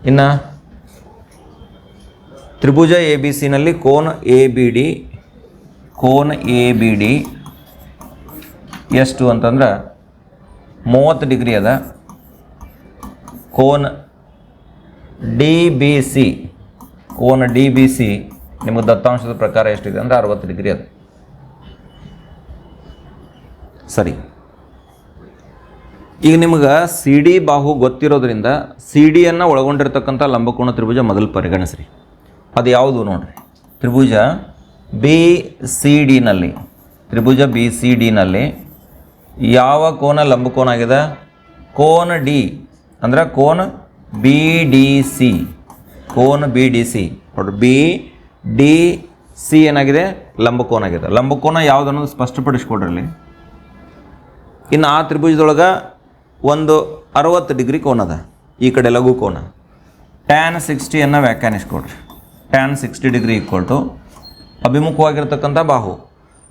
ಇನ್ನು ತ್ರಿಭುಜ ಎ ಬಿ ಸಿನಲ್ಲಿ ಕೋನ್ ಎ ಬಿ ಡಿ, ಕೋನ್ ಎ ಬಿ ಡಿ ಎಷ್ಟು ಅಂತಂದ್ರೆ ಮೂವತ್ತು ಡಿಗ್ರಿ ಅದ. ಕೋನ್ ಡಿ ಬಿ ಸಿ, ಕೋನ ಡಿ ಬಿ ಸಿ, ನಿಮಗೆ ದತ್ತಾಂಶದ ಪ್ರಕಾರ ಎಷ್ಟಿದೆ ಅಂದರೆ ಅರವತ್ತು ಡಿಗ್ರಿ ಅದು. ಸರಿ. ಈಗ ನಿಮ್ಗೆ ಸಿ ಡಿ ಬಾಹು ಗೊತ್ತಿರೋದ್ರಿಂದ ಸಿ ಡಿಯನ್ನು ಒಳಗೊಂಡಿರ್ತಕ್ಕಂಥ ಲಂಬಕೋಣ ತ್ರಿಭುಜ ಮೊದಲು ಪರಿಗಣಿಸ್ರಿ. ಅದು ಯಾವುದು ನೋಡ್ರಿ. ತ್ರಿಭುಜ ಬಿ ಸಿ ಡಿನಲ್ಲಿ, ತ್ರಿಭುಜ ಬಿ ಸಿ ಡಿನಲ್ಲಿ ಯಾವ ಕೋನ ಲಂಬಕೋನ ಆಗಿದೆ? ಕೋನ ಡಿ, ಅಂದ್ರೆ ಕೋನ ಬಿ ಡಿ ಸಿ ಕೋನ ಬಿ ಡಿ ಸಿ ನೋಡ್ರಿ ಬಿ ಡಿ ಸಿ ಏನಾಗಿದೆ? ಲಂಬಕೋನ ಆಗಿದೆ. ಲಂಬಕೋನ ಯಾವುದು ಅನ್ನೋದು ಸ್ಪಷ್ಟಪಡಿಸ್ಕೊಡ್ರಿ ಅಲ್ಲಿ ಇನ್ನು ಆ ತ್ರಿಭುಜದೊಳಗೆ ಒಂದು ಅರವತ್ತು ಡಿಗ್ರಿ ಕೋನ ಅದ. ಈ ಕಡೆ ಲಘು ಕೋನ. ಟ್ಯಾನ್ ಸಿಕ್ಸ್ಟಿಯನ್ನು ವ್ಯಾಖ್ಯಾನಿಸ್ಕೊಡ್ರಿ. Tan sixty degree equal to ಅಭಿಮುಖವಾಗಿರ್ತಕ್ಕಂಥ ಬಾಹು.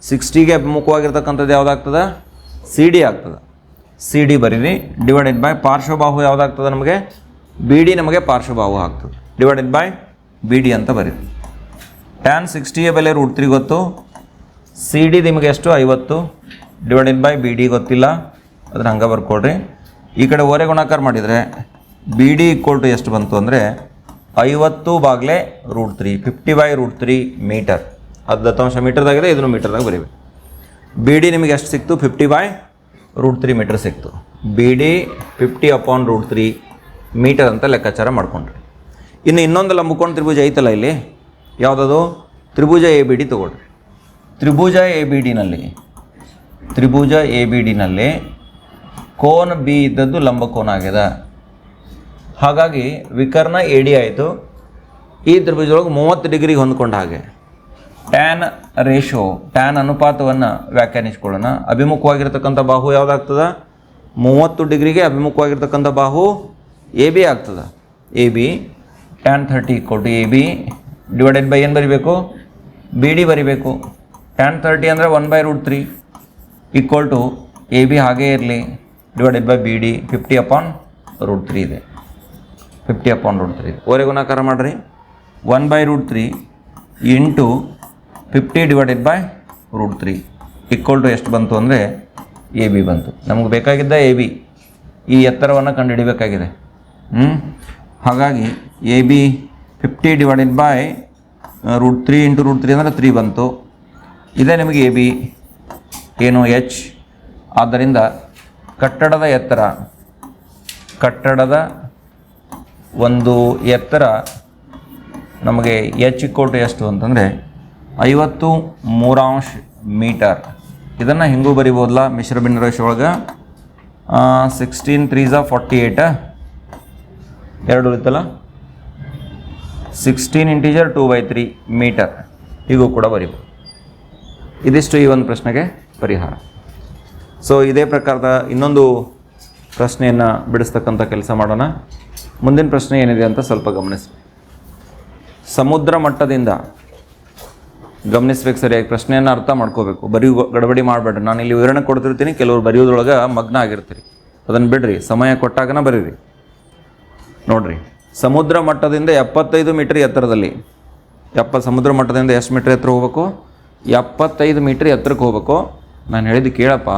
ಸಿಕ್ಸ್ಟಿಗೆ ಅಭಿಮುಖವಾಗಿರ್ತಕ್ಕಂಥದ್ದು ಯಾವುದಾಗ್ತದೆ? ಸಿ ಡಿ ಆಗ್ತದೆ. ಸಿ ಡಿ ಬರೀರಿ. ಡಿವೈಡೆಡ್ ಬೈ ಪಾರ್ಶ್ವಬಾಹು ಯಾವುದಾಗ್ತದೆ ನಮಗೆ? ಬಿ ಡಿ ನಮಗೆ ಪಾರ್ಶ್ವಭಾವ ಆಗ್ತದೆ. ಡಿವೈಡೆಡ್ ಬೈ ಬಿ ಡಿ ಅಂತ ಬರೀರಿ ಟ್ಯಾನ್ ಸಿಕ್ಸ್ಟಿಯ ಬೆಲೆ ರೂಟ್ ತ್ರೀ ಗೊತ್ತು. ಸಿ ಡಿ ನಿಮಗೆ ಎಷ್ಟು? ಐವತ್ತು. ಡಿವೈಡೆಡ್ ಬೈ ಬಿ ಡಿ ಗೊತ್ತಿಲ್ಲ. ಅದನ್ನ ಹಂಗೆ ಬರ್ಕೊಡ್ರಿ. ಈ ಕಡೆ ಓರೆ ಗುಣಾಕಾರ ಮಾಡಿದರೆ ಬಿ ಡಿ ಈಕ್ವಲ್ ಟು ಎಷ್ಟು ಬಂತು ಅಂದರೆ ಐವತ್ತು ಬಾಗ್ಲೆ root three fifty by root three metre ಅದು ದತ್ತಾಂಶ ಮೀಟರ್ದಾಗಿದೆ, ಇದನ್ನು ಮೀಟರ್ದಾಗ ಬರೀಬೇಕು. ಬಿ ಡಿ ನಿಮಗೆ ಎಷ್ಟು ಸಿಕ್ತು? Fifty by root three metre ಸಿಕ್ತು. B D fifty upon root three metre ಅಂತ ಲೆಕ್ಕಾಚಾರ ಮಾಡ್ಕೊಂಡ್ರಿ. ಇನ್ನು ಇನ್ನೊಂದು ಲಂಬಕೋಣ ತ್ರಿಭುಜ ಐತಲ್ಲ ಇಲ್ಲಿ? ಯಾವುದದು? ತ್ರಿಭುಜ ಎ ಬಿ ಡಿ ತೊಗೊಳ್ರಿ. ತ್ರಿಭುಜ ಎ ಬಿ ಡಿನಲ್ಲಿ ತ್ರಿಭುಜ ಎ ಬಿ ಡಿನಲ್ಲಿ ಕೋನ ಬಿ ಇದ್ದದ್ದು ಲಂಬಕೋನ ಆಗ್ಯದ ಹಾಗಾಗಿ ವಿಕರ್ಣ ಎ ಡಿ ಆಯಿತು. ಈ ತ್ರಿಭುಜದೊಳಗೆ ಮೂವತ್ತು ಡಿಗ್ರಿಗೆ ಹೊಂದ್ಕೊಂಡ ಹಾಗೆ. ಟ್ಯಾನ್ ರೇಷೋ ಟ್ಯಾನ್ ಅನುಪಾತವನ್ನು ವ್ಯಾಖ್ಯಾನಿಸ್ಕೊಳ್ಳೋಣ. ಅಭಿಮುಖವಾಗಿರ್ತಕ್ಕಂಥ ಬಾಹು ಯಾವುದಾಗ್ತದ? ಮೂವತ್ತು ಡಿಗ್ರಿಗೆ ಅಭಿಮುಖವಾಗಿರ್ತಕ್ಕಂಥ ಬಾಹು ಎ ಬಿ ಆಗ್ತದೆ. A B tan thirty to A B divided by ಏನು ಬರಿಬೇಕು? ಬಿ ಡಿ ಬರಿಬೇಕು. ಟ್ಯಾನ್ ತರ್ಟಿ ಅಂದರೆ one by root three equal to A B ಹಾಗೇ ಇರಲಿ. Divided by B D fifty upon root three ಇದೆ. ಫಿಫ್ಟಿ ಅಪಾನ್ ರೂಟ್ ತ್ರೀ ಓರೆ ಗುಣಾಕಾರ ಮಾಡಿರಿ. One by root three into fifty divided by root three equal to ಎಷ್ಟು ಬಂತು ಅಂದರೆ ಎ ಬಿ ಬಂತು. ನಮಗೆ ಬೇಕಾಗಿದ್ದ ಎ ಬಿ ಈ ಎತ್ತರವನ್ನು ಕಂಡುಹಿಡಿಬೇಕಾಗಿದೆ. ಹಾಗಾಗಿ A B fifty divided by root three into root three ಅಂದರೆ ತ್ರೀ ಬಂತು. ಇದೇ ನಿಮಗೆ ಎ ಬಿ ಏನು ಎಚ್. ಆದ್ದರಿಂದ ಕಟ್ಟಡದ ಎತ್ತರ, ಕಟ್ಟಡದ ಒಂದು ಎತ್ತರ ನಮಗೆ ಎಚ್ ಕೋಟು ಎಷ್ಟು ಅಂತಂದರೆ ಐವತ್ತು ಮೂರಾಂಶ ಮೀಟರ್. ಇದನ್ನು ಹೆಂಗೂ ಬರಿಬೋದಲ್ಲ ಮಿಶ್ರ ಭಿನ್ನರಾಶಿ ಒಳಗೆ. ಸಿಕ್ಸ್ಟೀನ್ ತ್ರೀಸ ಫಾರ್ಟಿ ಏಯ್ಟ ಎರಡು ಉಳಿತಲ್ಲ? Sixteen integer two by three metre ಹೀಗೂ ಕೂಡ ಬರಿಬೋದು. ಇದಿಷ್ಟು ಈ ಒಂದು ಪ್ರಶ್ನೆಗೆ ಪರಿಹಾರ. ಸೊ ಇದೇ ಪ್ರಕಾರದ ಇನ್ನೊಂದು ಪ್ರಶ್ನೆಯನ್ನು ಬಿಡಿಸ್ತಕ್ಕಂಥ ಕೆಲಸ ಮಾಡೋಣ. ಮುಂದಿನ ಪ್ರಶ್ನೆ ಏನಿದೆ ಅಂತ ಸ್ವಲ್ಪ ಗಮನಿಸಿ. ಸಮುದ್ರ ಮಟ್ಟದಿಂದ ಗಮನಿಸ್ಬೇಕು ಸರಿಯಾಗಿ. ಪ್ರಶ್ನೆಯನ್ನು ಅರ್ಥ ಮಾಡ್ಕೋಬೇಕು. ಬರೀ ಗಡಬಡಿ ಮಾಡಬೇಡ್ರಿ. ನಾನು ಇಲ್ಲಿ ವಿವರಣೆ ಕೊಡ್ತಿರ್ತೀನಿ. ಕೆಲವರು ಬರೆಯೋದ್ರೊಳಗೆ ಮಗ್ನ ಆಗಿರ್ತೀರಿ. ಅದನ್ನು ಬಿಡ್ರಿ. ಸಮಯ ಕೊಟ್ಟಾಗನ ಬರೀರಿ. ನೋಡ್ರಿ. ಸಮುದ್ರ ಮಟ್ಟದಿಂದ ಎಪ್ಪತ್ತೈದು ಮೀಟರ್ ಎತ್ತರದಲ್ಲಿ. ಎಪ್ಪ, ಸಮುದ್ರ ಮಟ್ಟದಿಂದ ಎಷ್ಟು ಮೀಟರ್ ಎತ್ತರ ಹೋಗ್ಬೇಕು? ಎಪ್ಪತ್ತೈದು ಮೀಟರ್ ಎತ್ತರಕ್ಕೆ ಹೋಗ್ಬೇಕು. ನಾನು ಹೇಳಿದ್ದು ಕೇಳಪ್ಪ.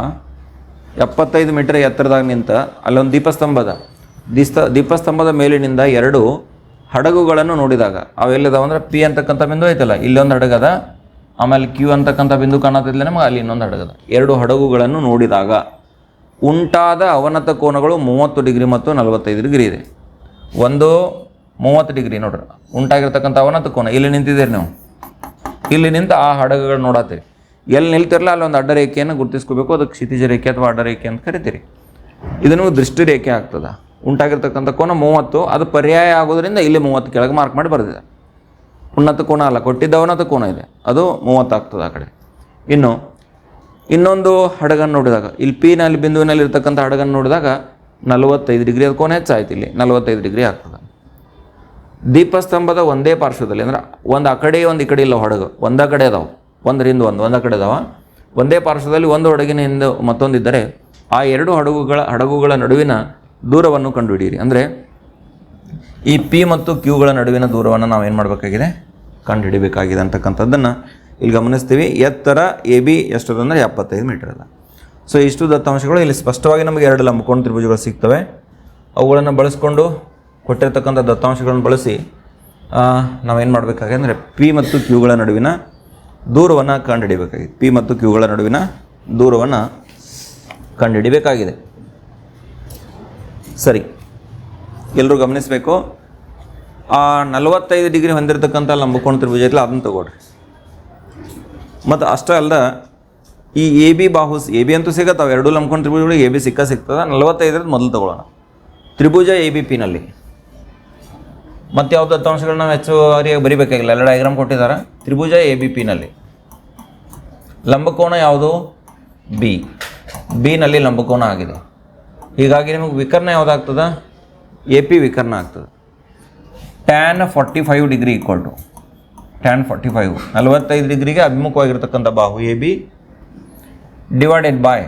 ಎಪ್ಪತ್ತೈದು ಮೀಟರ್ ಎತ್ತರದಾಗ ನಿಂತ ಅಲ್ಲೊಂದು ದೀಪಸ್ತಂಭದ. ದೀಸ್ತ, ದೀಪಸ್ತಂಭದ ಮೇಲಿನಿಂದ ಎರಡು ಹಡಗುಗಳನ್ನು ನೋಡಿದಾಗ. ಅವೆಲ್ಲಿದಾವ ಅಂದ್ರೆ ಪಿ ಅಂತಕ್ಕಂಥ ಬಿಂದು ಐತಲ್ಲ, ಇಲ್ಲೊಂದು ಹಡಗದ. ಆಮೇಲೆ ಕ್ಯೂ ಅಂತಕ್ಕಂಥ ಬಿಂದು ಕಾಣತ್ತಿಲ್ಲ ನಮಗೆ, ಅಲ್ಲಿ ಇನ್ನೊಂದು ಹಡಗದ. ಎರಡು ಹಡಗುಗಳನ್ನು ನೋಡಿದಾಗ ಉಂಟಾದ ಅವನತ ಕೋನಗಳು ಮೂವತ್ತು ಡಿಗ್ರಿ ಮತ್ತು ನಲವತ್ತೈದು ಡಿಗ್ರಿ ಇದೆ. ಒಂದು ಮೂವತ್ತು ಡಿಗ್ರಿ ನೋಡ್ರಿ. ಉಂಟಾಗಿರ್ತಕ್ಕಂಥ ಅವನ ಕೋನ. ಇಲ್ಲಿ ನಿಂತಿದ್ದೀರಿ ನೀವು. ಇಲ್ಲಿ ನಿಂತು ಆ ಹಡಗುಗಳು ನೋಡತ್ತೀರಿ ಎಲ್ಲಿ ನಿಲ್ತಿರಲ್ಲ ಅಲ್ಲಿ ಒಂದು ಅಡ್ಡ ರೇಖೆಯನ್ನು ಗುರುತಿಸ್ಕೋಬೇಕು. ಅದಕ್ಕೆ ಕ್ಷಿತಿಜ ರೇಖೆ ಅಥವಾ ಅಡ್ಡ ರೇಖೆ ಅಂತ ಕರಿತೀರಿ. ಇದನ್ನು ದೃಷ್ಟಿ ರೇಖೆ ಆಗ್ತದೆ. ಉಂಟಾಗಿರ್ತಕ್ಕಂಥ ಕೋನ ಮೂವತ್ತು. ಅದು ಪರ್ಯಾಯ ಆಗೋದ್ರಿಂದ ಇಲ್ಲಿ ಮೂವತ್ತು ಕೆಳಗೆ ಮಾರ್ಕ್ ಮಾಡಿ ಬರೆದಿದೆ. ಉನ್ನತ ಕೋನ ಅಲ್ಲ, ಕೊಟ್ಟಿದ್ದ ಉನ್ನತ ಕೋನ ಇದೆ. ಅದು ಮೂವತ್ತು ಆಗ್ತದೆ ಆ ಕಡೆ. ಇನ್ನು, ಇನ್ನೊಂದು ಹಡಗನ್ನು ನೋಡಿದಾಗ ಇಲ್ಲಿ ಪಿನಲ್ಲಿ ಬಿಂದುವಿನಲ್ಲಿ ಇರ್ತಕ್ಕಂಥ ಹಡಗನ್ನು ನೋಡಿದಾಗ ನಲವತ್ತೈದು ಡಿಗ್ರಿ ಅದು ಕೊನೆ ಹೆಚ್ಚಾಯ್ತು ಇಲ್ಲಿ. ನಲವತ್ತೈದು ಡಿಗ್ರಿ ಆಗ್ತದೆ. ದೀಪಸ್ತಂಭದ ಒಂದೇ ಪಾರ್ಶ್ವದಲ್ಲಿ ಅಂದ್ರೆ ಒಂದು ಆ ಕಡೆ ಒಂದು ಈ ಕಡೆ ಇಲ್ಲ ಹಡಗು ಒಂದ ಕಡೆ ಅದಾವೆ. ಒಂದರಿಂದ ಒಂದು, ಒಂದ ಕಡೆ ಅದಾವ. ಒಂದೇ ಪಾರ್ಶ್ವದಲ್ಲಿ ಒಂದು ಹಡಗಿನ ಹಿಂದೆ ಮತ್ತೊಂದಿದ್ದರೆ ಆ ಎರಡು ಹಡಗುಗಳ ಹಡಗುಗಳ ನಡುವಿನ ದೂರವನ್ನು ಕಂಡುಹಿಡಿಯಿರಿ. ಅಂದರೆ ಈ ಪಿ ಮತ್ತು ಕ್ಯೂಗಳ ನಡುವಿನ ದೂರವನ್ನು ನಾವು ಏನು ಮಾಡಬೇಕಾಗಿದೆ? ಕಂಡುಹಿಡಿಬೇಕಾಗಿದೆ ಅಂತಕ್ಕಂಥದ್ದನ್ನು ಇಲ್ಲಿ ಗಮನಿಸ್ತೀವಿ. ಎತ್ತರ ಎ ಬಿ ಎಷ್ಟದಂದರೆ ಎಪ್ಪತ್ತೈದು ಮೀಟರ್ ಅದ. ಸೊ ಇಷ್ಟು ದತ್ತಾಂಶಗಳು ಇಲ್ಲಿ ಸ್ಪಷ್ಟವಾಗಿ ನಮಗೆ ಎರಡು ಲಂಬಕೋಣ ತ್ರಿಭುಜಗಳು ಸಿಗ್ತವೆ. ಅವುಗಳನ್ನು ಬಳಸ್ಕೊಂಡು ಕೊಟ್ಟಿರ್ತಕ್ಕಂಥ ದತ್ತಾಂಶಗಳನ್ನು ಬಳಸಿ ನಾವೇನು ಮಾಡಬೇಕಾಗಿ ಅಂದರೆ ಪಿ ಮತ್ತು ಕ್ಯೂಗಳ ನಡುವಿನ ದೂರವನ್ನು ಕಂಡುಹಿಡಿಬೇಕಾಗಿದೆ. ಪಿ ಮತ್ತು ಕ್ಯೂಗಳ ನಡುವಿನ ದೂರವನ್ನು ಕಂಡುಹಿಡಿಬೇಕಾಗಿದೆ. ಸರಿ. ಎಲ್ಲರೂ ಗಮನಿಸಬೇಕು? ಆ ನಲವತ್ತೈದು ಡಿಗ್ರಿ ಹೊಂದಿರತಕ್ಕಂಥ ಲಂಬಕೋಣ ತ್ರಿಭುಜ ಅದನ್ನ ಅದನ್ನು ತಗೊಳ್ರಿ. ಮತ್ತು ಅಷ್ಟೇ ಅಲ್ಲದ ಈ ಎ ಬಿ ಬಾಹುಸ್ ಎ ಬಿ ಅಂತೂ ಸಿಗತ್ತವೆ ಎರಡು ಲಂಬ್ಕೊಂಡು ತ್ರಿಭುಜಗಳಿಗೆ ಎ ಬಿ ಸಿಕ್ಕ ಸಿಗ್ತದೆ. ನಲವತ್ತೈದರದ್ದು ಮೊದಲು ತಗೊಳ್ಳೋಣ. ತ್ರಿಭುಜ ಎ ಬಿ ಪಿನಲ್ಲಿ ಮತ್ತು ಯಾವ ದತ್ತಾಂಶಗಳನ್ನ ನಾವು ಹೆಚ್ಚುವರಿಯಾಗಿ ಬರಿಬೇಕಾಗಿಲ್ಲ. ಎಲ್ಲ ಡಯಾಗ್ರಾಮ್ ಕೊಟ್ಟಿದ್ದಾರೆ. ತ್ರಿಭುಜ ಎ ಬಿ ಪಿನಲ್ಲಿ ಲಂಬಕೋನ ಯಾವುದು? ಬಿ ಬಿನಲ್ಲಿ ಲಂಬಕೋನ ಆಗಿದೆ. ಹೀಗಾಗಿ ನಿಮಗೆ ವಿಕರ್ಣ ಯಾವುದಾಗ್ತದೆ? ಎ ಪಿ ವಿಕರ್ಣ ಆಗ್ತದೆ. Tan forty five degree equal to tan forty five ನಲವತ್ತೈದು ಡಿಗ್ರಿಗೆ ಅಭಿಮುಖವಾಗಿರ್ತಕ್ಕಂಥ ಬಾಹು ಎ ಬಿ ಡಿವೈಡೆಡ್ ಬೈ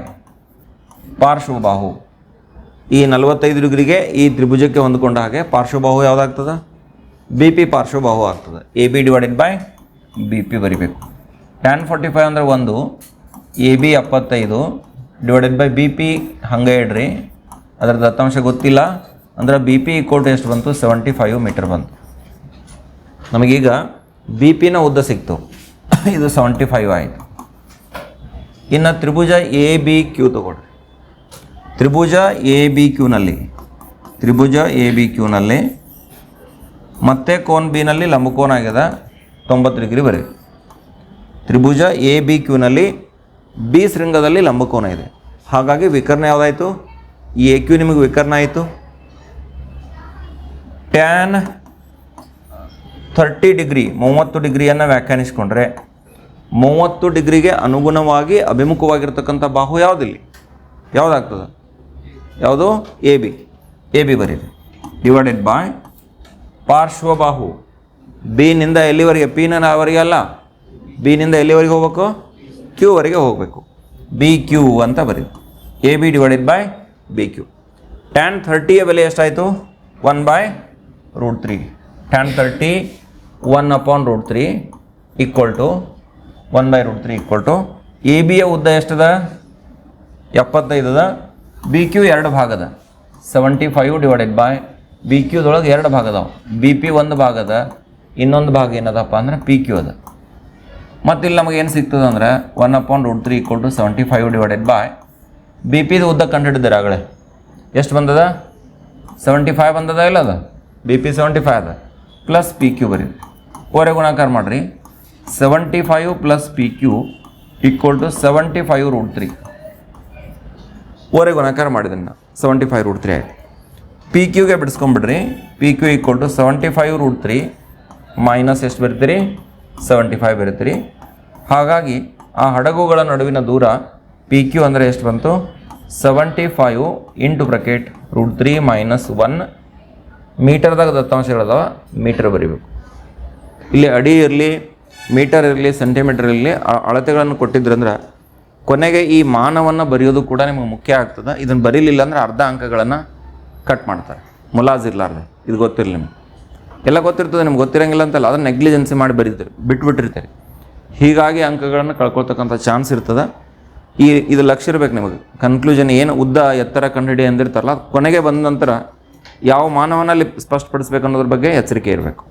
ಪಾರ್ಶ್ವಬಾಹು. ಈ ನಲವತ್ತೈದು ಡಿಗ್ರಿಗೆ ಈ ತ್ರಿಭುಜಕ್ಕೆ ಹೊಂದಿಕೊಂಡ ಹಾಗೆ ಪಾರ್ಶ್ವಬಾಹು ಯಾವುದಾಗ್ತದೆ? ಬಿ ಪಿ ಪಾರ್ಶ್ವಬಾಹು ಆಗ್ತದೆ. A B divided by B P ಬರಿಬೇಕು. ಟ್ಯಾನ್ ಫಾರ್ಟಿ ಫೈವ್ ಅಂದರೆ ಒಂದು ಎ ಬಿ ಎಪ್ಪತ್ತೈದು ಡಿವೈಡೆಡ್ ಬೈ ಬಿ ಪಿ ಹಂಗೆ ಇಡ್ರಿ. ಅದರ ದತ್ತಾಂಶ ಗೊತ್ತಿಲ್ಲ. ಅಂದರೆ ಬಿ ಪಿ ಈಕ್ವಲ್ ಎಷ್ಟು ಬಂತು? ಸೆವೆಂಟಿ ಫೈವ್ ಮೀಟರ್ ಬಂತು. ನಮಗೀಗ ಬಿ ಪಿನ ಉದ್ದ ಸಿಕ್ತು. ಇದು ಸೆವೆಂಟಿ ಫೈವ್ ಆಯಿತು. ಇನ್ನು ತ್ರಿಭುಜ ಎ ಬಿ ಕ್ಯೂ ತಗೊಳ್ರಿ. ತ್ರಿಭುಜ ಎ ಬಿ ಕ್ಯೂನಲ್ಲಿ ತ್ರಿಭುಜ ಎ ಬಿ ಕ್ಯೂನಲ್ಲಿ ಮತ್ತೆ ಕೋನ್ ಬಿನಲ್ಲಿ ಲಂಬಕೋನ ಆಗ್ಯದ ತೊಂಬತ್ತು ಡಿಗ್ರಿ ಬರೀ. ತ್ರಿಭುಜ ಎ ಬಿ ಕ್ಯೂನಲ್ಲಿ ಬಿ ಶೃಂಗದಲ್ಲಿ ಲಂಬಕೋನ ಇದೆ. ಹಾಗಾಗಿ ವಿಕರ್ಣ ಯಾವುದಾಯಿತು? ಎ ಕ್ಯೂ ನಿಮಗೆ ವಿಕರ್ಣ ಆಯಿತು. ಟ್ಯಾನ್ ಥರ್ಟಿ ಡಿಗ್ರಿ ಮೂವತ್ತು ಡಿಗ್ರಿಯನ್ನು ವ್ಯಾಖ್ಯಾನಿಸ್ಕೊಂಡ್ರೆ ಮೂವತ್ತು ಡಿಗ್ರಿಗೆ ಅನುಗುಣವಾಗಿ ಅಭಿಮುಖವಾಗಿರ್ತಕ್ಕಂಥ ಬಾಹು ಯಾವುದಿಲ್ಲಿ? ಯಾವುದಾಗ್ತದೆ? ಯಾವುದು? A B. ಎ ಬಿ ಬರೀರಿ. ಡಿವೈಡೆಡ್ ಬೈ ಪಾರ್ಶ್ವಬಾಹು ಬಿನಿಂದ ಎಲ್ಲಿವರೆಗೆ? ಪಿನವರೆಗೆ ಅಲ್ಲ. ಬಿನಿಂದ ಎಲ್ಲಿವರೆಗೆ ಹೋಗ್ಬೇಕು? ಕ್ಯೂವರೆಗೆ ಹೋಗಬೇಕು. ಬಿ ಕ್ಯೂ ಅಂತ ಬರೀರಿ A B divided by B Q tan ಥರ್ಟಿಯ ಬೆಲೆ ಎಷ್ಟಾಯಿತು? One by root three tan thirty one upon root three equal to one by root three equal to A ಬಿಯ ಉದ್ದ ಎಷ್ಟದ? ಅದ ಬಿ ಕ್ಯೂ ಎರಡು ಭಾಗದ. Seventy five divided by B ಕ್ಯೂದೊಳಗೆ ಎರಡು ಭಾಗ ಅದಾವೆ ಬಿ ಪಿ ಒಂದು ಭಾಗದ. ಇನ್ನೊಂದು ಭಾಗ ಏನದಪ್ಪ ಅಂದ್ರೆ ಪಿ ಕ್ಯೂ ಅದ. ಮತ್ತು ಇಲ್ಲಿ ನಮಗೆ ಏನು ಸಿಗ್ತದೆ ಅಂದ್ರೆ one upon root three equal to seventy five divided by B ಪಿದು ಉದ್ದ ಕಂಡುಹಿಡಿದಿರ ಆಗಲೇ. ಎಷ್ಟು ಬಂದದ? ಸೆವೆಂಟಿ ಫೈವ್ ಬಂದದ ಇಲ್ಲ ಅದ? ಬಿ ಪಿ ಸೆವೆಂಟಿ ಫೈವ್ ಅದ. ಪ್ಲಸ್ ಪಿ ಕ್ಯೂ ಬರೀ. ಓರೆ ಗುಣಾಕಾರ ಮಾಡಿರಿ. Seventy five plus P Q equal to seventy five root three ಓರೆಗೆ ಗುಣಾಕಾರ ಮಾಡಿದೆ ನಾನು. ಸೆವೆಂಟಿ ಫೈವ್ ರೂಟ್ ತ್ರೀ ಆಯ್ತು. ಪಿ ಕ್ಯೂಗೆ ಬಿಡಿಸ್ಕೊಂಬಿಡ್ರಿ P Q equal to seventy five root three minus ಎಷ್ಟು ಬರ್ತೀರಿ? ಸೆವೆಂಟಿ ಫೈವ್ ಬರೀತೀರಿ. ಹಾಗಾಗಿ ಆ ಹಡಗುಗಳ ನಡುವಿನ ದೂರ ಪಿ ಕ್ಯೂ ಅಂದರೆ ಎಷ್ಟು ಬಂತು? Seventy five into bracket root three minus one ಮೀಟರ್ದಾಗ ದತ್ತಾಂಶಗಳದಾವ ಮೀಟರ್ ಬರಿಬೇಕು. ಇಲ್ಲಿ ಅಡಿ ಇರಲಿ ಮೀಟರ್ ಇರಲಿ, ಸೆಂಟಿಮೀಟರ್ ಇರಲಿ ಅಳತೆಗಳನ್ನು ಕೊಟ್ಟಿದ್ರಂದ್ರೆ ಕೊನೆಗೆ ಈ ಮಾನವನ್ನು ಬರೆಯೋದು ಕೂಡ ನಿಮಗೆ ಮುಖ್ಯ ಆಗ್ತದೆ. ಇದನ್ನು ಬರೀಲಿಲ್ಲ ಅಂದರೆ ಅರ್ಧ ಅಂಕಗಳನ್ನು ಕಟ್ ಮಾಡ್ತಾರೆ. ಮುಲಾಜ್ ಇರ್ಲಾರ್ದೆ. ಇದು ಗೊತ್ತಿರಲಿ ನಿಮ್ಗೆ. ಎಲ್ಲ ಗೊತ್ತಿರ್ತದೆ, ನಿಮ್ಗೆ ಗೊತ್ತಿರಂಗಿಲ್ಲ ಅಂತಲ್ಲ, ಅದನ್ನು ನೆಗ್ಲಿಜೆನ್ಸಿ ಮಾಡಿ ಬರೀತಾರೆ, ಬಿಟ್ಬಿಟ್ಟಿರ್ತಾರೆ. ಹೀಗಾಗಿ ಅಂಕಗಳನ್ನು ಕಳ್ಕೊಳ್ತಕ್ಕಂಥ ಚಾನ್ಸ್ ಇರ್ತದೆ. ಈ, ಇದು ಲಕ್ಷ್ಯ ಇರ್ಬೇಕು ನಿಮಗೆ. ಕನ್ಕ್ಲೂಷನ್ ಏನು ಉದ್ದ ಎತ್ತರ ಕಂಡುಹಿಡಿ ಅಂದಿರ್ತಾರಲ್ಲ, ಅದು ಕೊನೆಗೆ ಬಂದ ನಂತರ ಯಾವ ಮಾನವನಲ್ಲಿ ಸ್ಪಷ್ಟಪಡಿಸ್ಬೇಕು ಅನ್ನೋದ್ರ ಬಗ್ಗೆ ಎಚ್ಚರಿಕೆ ಇರಬೇಕು.